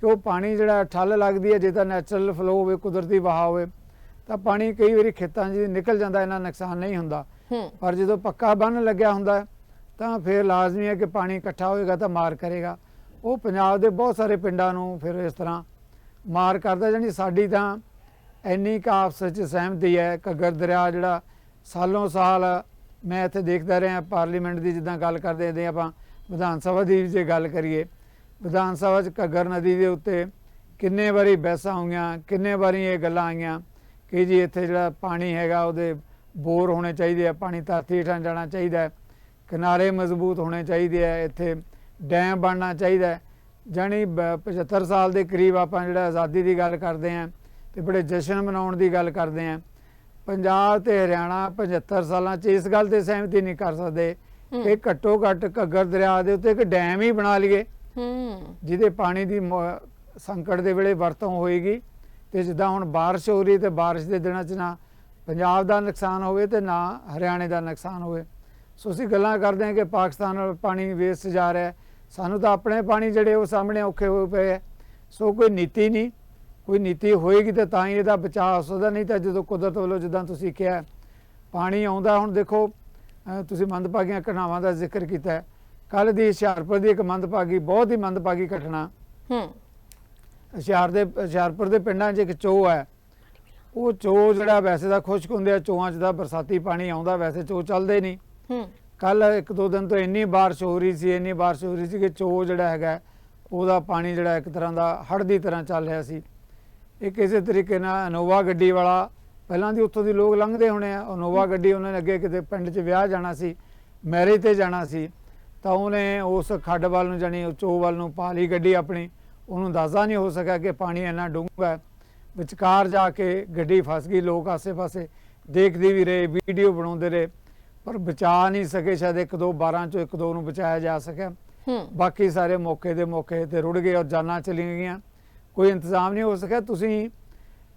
ਕਿ ਉਹ ਪਾਣੀ ਜਿਹੜਾ ਠੱਲ ਲੱਗਦੀ ਹੈ ਜੇ ਤਾਂ ਨੈਚੁਰਲ ਫਲੋ ਹੋਵੇ ਕੁਦਰਤੀ ਵਹਾਅ ਹੋਵੇ ਤਾਂ ਪਾਣੀ ਕਈ ਵਾਰੀ ਖੇਤਾਂ 'ਚ ਨਿਕਲ ਜਾਂਦਾ ਇਹਨਾਂ ਨੁਕਸਾਨ ਨਹੀਂ ਹੁੰਦਾ। ਪਰ ਜਦੋਂ ਪੱਕਾ ਬੰਨ ਲੱਗਿਆ ਹੁੰਦਾ ਤਾਂ ਫਿਰ ਲਾਜ਼ਮੀ ਹੈ ਕਿ ਪਾਣੀ ਇਕੱਠਾ ਹੋਏਗਾ ਤਾਂ ਮਾਰ ਕਰੇਗਾ। ਉਹ ਪੰਜਾਬ ਦੇ ਬਹੁਤ ਸਾਰੇ ਪਿੰਡਾਂ ਨੂੰ ਫਿਰ ਇਸ ਤਰ੍ਹਾਂ ਮਾਰ ਕਰਦਾ ਜਾਨੀ ਸਾਡੀ ਤਾਂ ਇੰਨੀ ਕੁ ਆਪਸ ਵਿੱਚ ਸਹਿਮਤੀ ਹੈ। ਘੱਗਰ ਦਰਿਆ ਜਿਹੜਾ ਸਾਲੋਂ ਸਾਲ ਮੈਂ ਇੱਥੇ ਦੇਖਦਾ ਰਿਹਾ, ਪਾਰਲੀਮੈਂਟ ਦੀ ਜਿੱਦਾਂ ਗੱਲ ਕਰਦੇ ਹੁੰਦੇ ਆਪਾਂ, ਵਿਧਾਨ ਸਭਾ ਦੀ ਜੇ ਗੱਲ ਕਰੀਏ, ਵਿਧਾਨ ਸਭਾ 'ਚ ਘੱਗਰ ਨਦੀ ਦੇ ਉੱਤੇ ਕਿੰਨੇ ਵਾਰੀ ਬਹਿਸਾਂ ਹੋਈਆਂ, ਕਿੰਨੇ ਵਾਰੀ ਇਹ ਗੱਲਾਂ ਆਈਆਂ ਕਿ ਜੀ ਇੱਥੇ ਜਿਹੜਾ ਪਾਣੀ ਹੈਗਾ ਉਹਦੇ ਬੋਰ ਹੋਣੇ ਚਾਹੀਦੇ ਆ, ਪਾਣੀ ਧਰਤੀ ਹੇਠਾਂ ਜਾਣਾ ਚਾਹੀਦਾ ਹੈ, ਕਿਨਾਰੇ ਮਜ਼ਬੂਤ ਹੋਣੇ ਚਾਹੀਦੇ ਆ, ਇੱਥੇ ਡੈਮ ਬਣਨਾ ਚਾਹੀਦਾ ਹੈ। ਜਾਣੀ ਬ- 75 ਸਾਲ ਦੇ ਕਰੀਬ ਆਪਾਂ ਜਿਹੜਾ ਆਜ਼ਾਦੀ ਦੀ ਗੱਲ ਕਰਦੇ ਆਂ ਤੇ ਬੜੇ ਜਸ਼ਨ ਮਨਾਉਣ ਦੀ ਗੱਲ ਕਰਦੇ ਆਂ ਪੰਜਾਬ ਤੇ ਹਰਿਆਣਾ 75 ਸਾਲਾਂ 'ਚ ਇਸ ਗੱਲ ਤੇ ਸਹਿਮਤੀ ਨਹੀਂ ਕਰ ਸਕਦੇ। ਹੂੰ। ਕਿ ਘੱਟੋ ਘੱਟ ਘੱਗਰ ਦਰਿਆ ਦੇ ਉੱਤੇ ਇੱਕ ਡੈਮ ਹੀ ਬਣਾ ਲਈਏ। ਹੂੰ। ਜਿਹਦੇ ਪਾਣੀ ਦੀ ਸੰਕਟ ਦੇ ਵੇਲੇ ਵਰਤੋਂ ਹੋਏਗੀ ਤੇ ਜਿੱਦਾਂ ਹੁਣ ਬਾਰਿਸ਼ ਹੋ ਰਹੀ ਤੇ ਬਾਰਿਸ਼ ਦੇ ਦਿਨਾਂ 'ਚ ਨਾ ਪੰਜਾਬ ਦਾ ਨੁਕਸਾਨ ਹੋਵੇ ਤੇ ਨਾ ਹਰਿਆਣੇ ਦਾ ਨੁਕਸਾਨ ਹੋਵੇ। ਸੋ ਅਸੀਂ ਗੱਲਾਂ ਕਰਦੇ ਹਾਂ ਕਿ ਪਾਕਿਸਤਾਨ ਨਾਲ ਪਾਣੀ ਵੇਸਟ ਜਾ ਰਿਹਾ ਹੈ। ਸਾਨੂੰ ਤਾਂ ਆਪਣੇ ਪਾਣੀ ਜਿਹੜੇ ਉਹ ਸਾਹਮਣੇ ਔਖੇ ਹੋਏ ਪਏ ਹੈ। ਸੋ ਕੋਈ ਨੀਤੀ ਨਹੀਂ। ਕੋਈ ਨੀਤੀ ਹੋਏਗੀ ਤਾਂ ਤਾਂ ਹੀ ਇਹਦਾ ਬਚਾਅ ਹੋ ਸਕਦਾ ਨਹੀਂ ਤਾਂ ਜਦੋਂ ਕੁਦਰਤ ਵੱਲੋਂ ਜਿੱਦਾਂ ਤੁਸੀਂ ਕਿਹਾ ਪਾਣੀ ਆਉਂਦਾ ਹੁਣ ਦੇਖੋ ਤੁਸੀਂ ਮੰਦਭਾਗੀਆਂ ਘਟਨਾਵਾਂ ਦਾ ਜ਼ਿਕਰ ਕੀਤਾ ਹੈ। ਕੱਲ ਦੀ ਹੁਸ਼ਿਆਰਪੁਰ ਦੀ ਇੱਕ ਮੰਦਭਾਗੀ ਬਹੁਤ ਹੀ ਮੰਦਭਾਗੀ ਘਟਨਾ। ਹੂੰ। ਹੁਸ਼ਿਆਰ ਦੇ ਹੁਸ਼ਿਆਰਪੁਰ ਦੇ ਪਿੰਡਾਂ 'ਚ ਇੱਕ ਚੋਅ ਹੈ। ਉਹ ਚੋਅ ਜਿਹੜਾ ਵੈਸੇ ਤਾਂ ਖੁਸ਼ਕ ਹੁੰਦੇ ਆ ਚੋਆਂ 'ਚ ਦਾ ਬਰਸਾਤੀ ਪਾਣੀ ਆਉਂਦਾ ਵੈਸੇ ਚੋਅ ਚੱਲਦੇ ਨਹੀਂ। ਹੂੰ। ਕੱਲ ਇੱਕ ਦੋ ਦਿਨ ਤੋਂ ਇੰਨੀ ਬਾਰਿਸ਼ ਹੋ ਰਹੀ ਸੀ ਇੰਨੀ ਬਾਰਿਸ਼ ਹੋ ਰਹੀ ਸੀ ਕਿ ਚੋਅ ਜਿਹੜਾ ਹੈਗਾ ਉਹਦਾ ਪਾਣੀ ਜਿਹੜਾ ਇੱਕ ਤਰ੍ਹਾਂ ਦਾ ਹੜ੍ਹ ਦੀ ਤਰ੍ਹਾਂ ਚੱਲ ਰਿਹਾ ਸੀ। ਇਹ ਕਿਸੇ ਤਰੀਕੇ ਨਾਲ ਇਨੋਵਾ ਗੱਡੀ ਵਾਲਾ ਪਹਿਲਾਂ ਦੀ ਉੱਥੋਂ ਦੀ ਲੋਕ ਲੰਘਦੇ ਹੋਣੇ ਆ ਇਨੋਵਾ ਗੱਡੀ ਉਹਨਾਂ ਨੇ ਅੱਗੇ ਕਿਤੇ ਪਿੰਡ 'ਚ ਵਿਆਹ ਜਾਣਾ ਸੀ ਮੈਰਿਜ ਤੇ ਜਾਣਾ ਸੀ ਤਾਂ ਉਹਨੇ ਉਸ ਖੱਡ ਵੱਲ ਨੂੰ ਜਾਣੀ ਚੋਅ ਵੱਲ ਨੂੰ ਪਾ ਲਈ ਗੱਡੀ ਆਪਣੀ ਉਹਨੂੰ ਅੰਦਾਜ਼ਾ ਨਹੀਂ ਹੋ ਸਕਿਆ ਕਿ ਪਾਣੀ ਇੰਨਾ ਡੂੰਘਾ ਵਿਚਕਾਰ ਜਾ ਕੇ ਗੱਡੀ ਫਸ ਗਈ ਲੋਕ ਆਸੇ-ਪਾਸੇ ਦੇਖਦੇ ਵੀ ਰਹੇ ਵੀਡੀਓ ਬਣਾਉਂਦੇ ਰਹੇ ਪਰ ਬਚਾ ਨਹੀਂ ਸਕੇ ਸ਼ਾਇਦ ਇੱਕ ਦੋ 12 ਚੋਂ ਇੱਕ ਦੋ ਨੂੰ ਬਚਾਇਆ ਜਾ ਸਕਿਆ। ਬਾਕੀ ਸਾਰੇ ਮੌਕੇ ਦੇ ਮੌਕੇ ਤੇ ਰੁੜ ਗਏ ਔਰ ਜਾਨਾਂ ਚਲੀਆਂ ਗਈਆਂ। ਕੋਈ ਇੰਤਜ਼ਾਮ ਨਹੀਂ ਹੋ ਸਕਿਆ। ਤੁਸੀਂ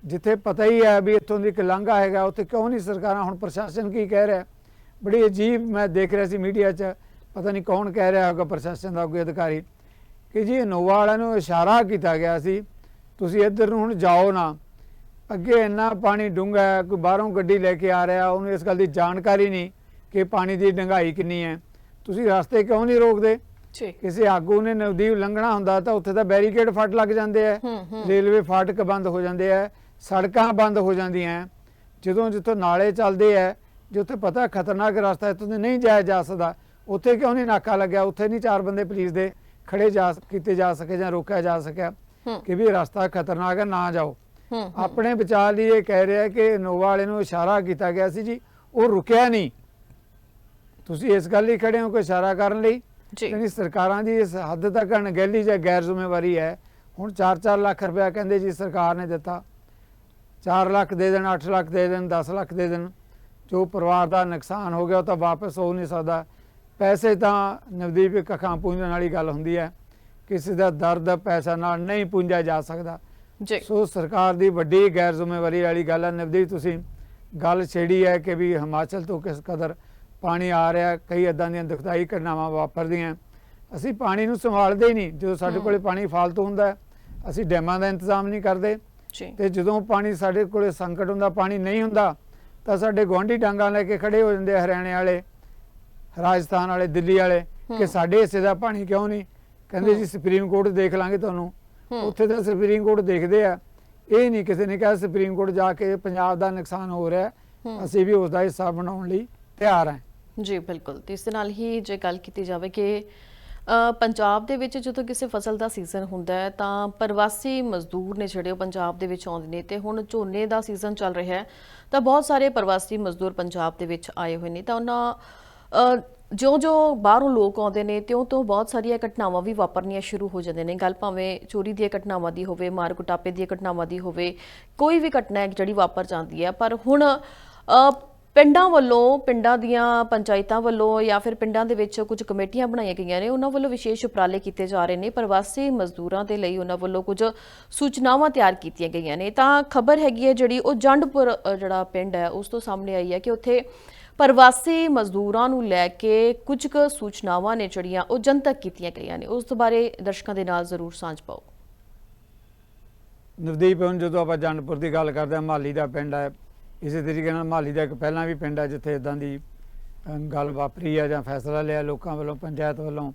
ਜਿੱਥੇ ਪਤਾ ਹੀ ਹੈ ਵੀ ਇੱਥੋਂ ਦੀ ਇੱਕ ਲਾਂਘਾ ਹੈਗਾ ਉੱਥੇ ਕਿਉਂ ਨਹੀਂ ਸਰਕਾਰਾਂ? ਹੁਣ ਪ੍ਰਸ਼ਾਸਨ ਕੀ ਕਹਿ ਰਿਹਾ? ਬੜੀ ਅਜੀਬ ਮੈਂ ਦੇਖ ਰਿਹਾ ਸੀ ਮੀਡੀਆ 'ਚ, ਪਤਾ ਨਹੀਂ ਕੌਣ ਕਹਿ ਰਿਹਾ ਹੋਗਾ ਪ੍ਰਸ਼ਾਸਨ ਦਾ ਕੋਈ ਅਧਿਕਾਰੀ। ਕਿ ਜੀ ਇਨੋਵਾ ਵਾਲਿਆਂ ਨੂੰ ਇਸ਼ਾਰਾ ਕੀਤਾ ਗਿਆ ਸੀ, ਤੁਸੀਂ ਇੱਧਰ ਨੂੰ ਹੁਣ ਜਾਓ ਨਾ। ਅੱਗੇ ਇੰਨਾ ਪਾਣੀ ਡੂੰਘਾ ਹੈ, ਕੋਈ ਬਾਹਰੋਂ ਗੱਡੀ ਲੈ ਕੇ ਆ ਰਿਹਾ, ਉਹਨੂੰ ਇਸ ਗੱਲ ਦੀ ਜਾਣਕਾਰੀ ਨਹੀਂ ਕਿ ਪਾਣੀ ਦੀ ਡੰਗਾਈ ਕਿੰਨੀ ਹੈ। ਤੁਸੀਂ ਰਸਤੇ ਕਿਉਂ ਨਹੀਂ ਰੋਕਦੇ? ਕਿਸੇ ਆਗੂ ਨੇ ਨਵਦੀਪ ਲੰਘਣਾ ਹੁੰਦਾ ਤਾਂ ਉੱਥੇ ਤਾਂ ਬੈਰੀਕੇਡ ਫਟ ਲੱਗ ਜਾਂਦੇ ਆ। ਰੇਲਵੇ ਫਾਟਕ ਬੰਦ ਹੋ ਜਾਂਦੇ ਆ ਸੜਕਾਂ ਬੰਦ ਹੋ ਜਾਂਦੀਆਂ। ਜਦੋਂ ਜਿੱਥੋਂ ਨਾਲੇ ਚੱਲਦੇ ਆ ਜਿੱਥੇ ਪਤਾ ਖਤਰਨਾਕ ਰਸਤਾ ਹੈ ਉੱਥੇ ਨਹੀਂ ਜਾਇਆ ਜਾ ਸਕਦਾ। ਉੱਥੇ ਕਿਉਂ ਨਹੀਂ ਨਾਕਾ ਲੱਗਿਆ? ਉੱਥੇ ਨਹੀਂ ਚਾਰ ਬੰਦੇ ਪੁਲਿਸ ਦੇ ਖੜੇ ਜਾ ਕੀਤੇ ਜਾ ਸਕੇ ਜਾਂ ਰੋਕਿਆ ਜਾ ਸਕਿਆ ਕਿ ਵੀ ਰਸਤਾ ਖਤਰਨਾਕ ਹੈ ਨਾ ਜਾਓ। ਆਪਣੇ ਬਚਾਅ ਲਈ ਇਹ ਕਹਿ ਰਿਹਾ ਕਿ ਇਨੋਵਾ ਵਾਲੇ ਨੂੰ ਇਸ਼ਾਰਾ ਕੀਤਾ ਗਿਆ ਸੀ ਜੀ। ਉਹ ਰੁਕਿਆ ਨਹੀਂ। ਤੁਸੀਂ ਇਸ ਗੱਲ ਲਈ ਖੜੇ ਹੋ ਕੋਈ ਇਸ਼ਾਰਾ ਕਰਨ ਲਈ? ਜੀ। ਸਰਕਾਰਾਂ ਦੀ ਇਸ ਹੱਦ ਤੱਕ ਅਣਗਹਿਲੀ ਜਾਂ ਗੈਰ ਜ਼ਿੰਮੇਵਾਰੀ ਹੈ। ਹੁਣ 4-4 ਲੱਖ ਰੁਪਇਆ ਕਹਿੰਦੇ ਜੀ ਸਰਕਾਰ ਨੇ ਦਿੱਤਾ। 4 ਲੱਖ ਦੇ ਦੇਣ 8 ਲੱਖ ਦੇ ਦੇਣ 10 ਲੱਖ ਦੇ ਦੇਣ। ਜੋ ਪਰਿਵਾਰ ਦਾ ਨੁਕਸਾਨ ਹੋ ਗਿਆ ਉਹ ਤਾਂ ਵਾਪਸ ਹੋ ਨਹੀਂ ਸਕਦਾ। ਪੈਸੇ ਤਾਂ ਨਵਦੀਪ ਇੱਕ ਅੱਖਾਂ ਪੂੰਝਣ ਵਾਲੀ ਗੱਲ ਹੁੰਦੀ ਹੈ। ਕਿਸੇ ਦਾ ਦਰਦ ਪੈਸਾ ਨਾਲ ਨਹੀਂ ਪੂੰਝਿਆ ਜਾ ਸਕਦਾ। ਜੀ। ਸੋ ਸਰਕਾਰ ਦੀ ਵੱਡੀ ਗੈਰ ਜ਼ਿੰਮੇਵਾਰੀ ਵਾਲੀ ਗੱਲ ਹੈ। ਨਵਦੀਪ ਤੁਸੀਂ ਗੱਲ ਛੇੜੀ ਹੈ ਕਿ ਵੀ ਹਿਮਾਚਲ ਤੋਂ ਕਿਸ ਕਦਰ ਪਾਣੀ ਆ ਰਿਹਾ ਕਈ ਇਦਾਂ ਦੀਆਂ ਦੁਖਦਾਈ ਘਟਨਾਵਾਂ ਵਾਪਰਦੀਆਂ। ਅਸੀਂ ਪਾਣੀ ਨੂੰ ਸੰਭਾਲਦੇ ਹੀ ਨਹੀਂ ਜਦੋਂ ਸਾਡੇ। ਕੋਲੇ ਪਾਣੀ ਫਾਲਤੂ ਹੁੰਦਾ ਅਸੀਂ ਡੈਮਾਂ ਦਾ ਇੰਤਜ਼ਾਮ ਨਹੀਂ ਕਰਦੇ। ਤੇ ਜਦੋਂ ਪਾਣੀ ਸਾਡੇ ਕੋਲੇ ਸੰਕਟ ਹੁੰਦਾ ਪਾਣੀ ਨਹੀਂ ਹੁੰਦਾ ਤਾਂ ਸਾਡੇ ਗੁਆਂਢੀ ਡਾਂਗਾਂ ਲੈ ਕੇ ਖੜੇ ਹੋ ਜਾਂਦੇ ਹਰਿਆਣੇ ਵਾਲੇ ਰਾਜਸਥਾਨ ਵਾਲੇ ਦਿੱਲੀ ਵਾਲੇ ਕਿ। ਸਾਡੇ ਹਿੱਸੇ ਦਾ ਪਾਣੀ ਕਿਉਂ ਨਹੀਂ? ਕਹਿੰਦੇ। ਜੀ ਸੁਪਰੀਮ ਕੋਰਟ ਦੇਖ ਲਾਂਗੇ ਤੁਹਾਨੂੰ। ਉੱਥੇ ਤਾਂ ਸੁਪਰੀਮ ਕੋਰਟ ਦੇਖਦੇ ਆ। ਇਹ ਨਹੀਂ ਕਿਸੇ ਨੇ ਕਿਹਾ ਸੁਪਰੀਮ ਕੋਰਟ ਜਾ ਕੇ ਪੰਜਾਬ ਦਾ ਨੁਕਸਾਨ ਹੋ ਰਿਹਾ। ਅਸੀਂ ਵੀ ਉਸ ਦਾ ਹਿੱਸਾ ਬਣਾਉਣ ਲਈ ਤਿਆਰ ਹਾਂ। ਜੀ, ਬਿਲਕੁਲ। ਤੇ ਇਸ ਦੇ ਨਾਲ ਹੀ ਜੇ ਗੱਲ ਕੀਤੀ ਜਾਵੇ ਕਿ ਪੰਜਾਬ ਦੇ ਵਿੱਚ ਜਦੋਂ ਕਿਸੇ ਫਸਲ ਦਾ ਸੀਜ਼ਨ ਹੁੰਦਾ ਹੈ, ਤਾਂ ਪ੍ਰਵਾਸੀ ਮਜ਼ਦੂਰ ਨੇ ਜਿਹੜੇ ਉਹ ਪੰਜਾਬ ਦੇ ਵਿੱਚ ਆਉਂਦੇ ਨੇ ਤੇ ਹੁਣ ਝੋਨੇ ਦਾ ਸੀਜ਼ਨ ਚੱਲ ਰਿਹਾ ਹੈ, ਤਾਂ ਬਹੁਤ ਸਾਰੇ ਪ੍ਰਵਾਸੀ ਮਜ਼ਦੂਰ ਪੰਜਾਬ ਦੇ ਵਿੱਚ ਆਏ ਹੋਏ ਨੇ। ਤਾਂ ਉਹਨਾਂ ਜੋ ਜਿਉਂ-ਜਿਉਂ ਬਾਹਰੋਂ ਲੋਕ ਆਉਂਦੇ ਨੇ ਤਿਉਂ ਤੋਂ ਬਹੁਤ ਸਾਰੀਆਂ ਘਟਨਾਵਾਂ ਵੀ ਵਾਪਰਨੀਆਂ ਸ਼ੁਰੂ ਹੋ ਜਾਂਦੇ ਨੇ। ਗੱਲ ਭਾਵੇਂ ਚੋਰੀ ਦੀਆਂ ਘਟਨਾਵਾਂ ਦੀ ਹੋਵੇ, ਮਾਰ ਕੁਟਾਪੇ ਦੀਆਂ ਘਟਨਾਵਾਂ ਦੀ ਹੋਵੇ, ਕੋਈ ਵੀ ਘਟਨਾ ਜਿਹੜੀ ਵਾਪਰ ਜਾਂਦੀ ਹੈ। ਪਰ ਹੁਣ ਪਿੰਡਾਂ ਵੱਲੋਂ, ਪਿੰਡਾਂ ਦੀਆਂ ਪੰਚਾਇਤਾਂ ਵੱਲੋਂ ਜਾਂ ਫਿਰ ਪਿੰਡਾਂ ਦੇ ਵਿੱਚ ਕੁਝ ਕਮੇਟੀਆਂ ਬਣਾਈਆਂ ਗਈਆਂ ਨੇ, ਉਹਨਾਂ ਵੱਲੋਂ ਵਿਸ਼ੇਸ਼ ਉਪਰਾਲੇ ਕੀਤੇ ਜਾ ਰਹੇ ਨੇ, ਪ੍ਰਵਾਸੀ ਮਜ਼ਦੂਰਾਂ ਦੇ ਲਈ ਉਹਨਾਂ ਵੱਲੋਂ ਕੁਝ ਸੂਚਨਾਵਾਂ ਤਿਆਰ ਕੀਤੀਆਂ ਗਈਆਂ ਨੇ। ਤਾਂ ਖਬਰ ਹੈਗੀ ਹੈ ਜਿਹੜੀ ਉਹ ਜੰਡਪੁਰ ਜਿਹੜਾ ਪਿੰਡ ਹੈ, ਉਸ ਤੋਂ ਸਾਹਮਣੇ ਆਈ ਹੈ ਕਿ ਉੱਥੇ ਪ੍ਰਵਾਸੀ ਮਜ਼ਦੂਰਾਂ ਨੂੰ ਲੈ ਕੇ ਕੁਝ ਕੁ ਸੂਚਨਾਵਾਂ ਨੇ ਜਿਹੜੀਆਂ ਉਹ ਜਨਤਕ ਕੀਤੀਆਂ ਗਈਆਂ ਨੇ। ਉਸ ਬਾਰੇ ਦਰਸ਼ਕਾਂ ਦੇ ਨਾਲ ਜ਼ਰੂਰ ਸਾਂਝ ਪਾਓ। ਨਵਦੀਪ, ਹੁਣ ਜਦੋਂ ਆਪਾਂ ਜੰਡਪੁਰ ਦੀ ਗੱਲ ਕਰਦੇ ਹਾਂ ਮਾਲੀ ਦਾ ਪਿੰਡ ਹੈ ਇਸੇ ਤਰੀਕੇ ਨਾਲ ਮਾਲੀ ਦਾ ਇੱਕ ਪਹਿਲਾਂ ਵੀ ਪਿੰਡ ਹੈ ਜਿੱਥੇ ਇਦਾਂ ਦੀ ਗੱਲ ਵਾਪਰੀ ਹੈ ਜਾਂ ਫੈਸਲਾ ਲਿਆ ਲੋਕਾਂ ਵੱਲੋਂ ਪੰਚਾਇਤ ਵੱਲੋਂ।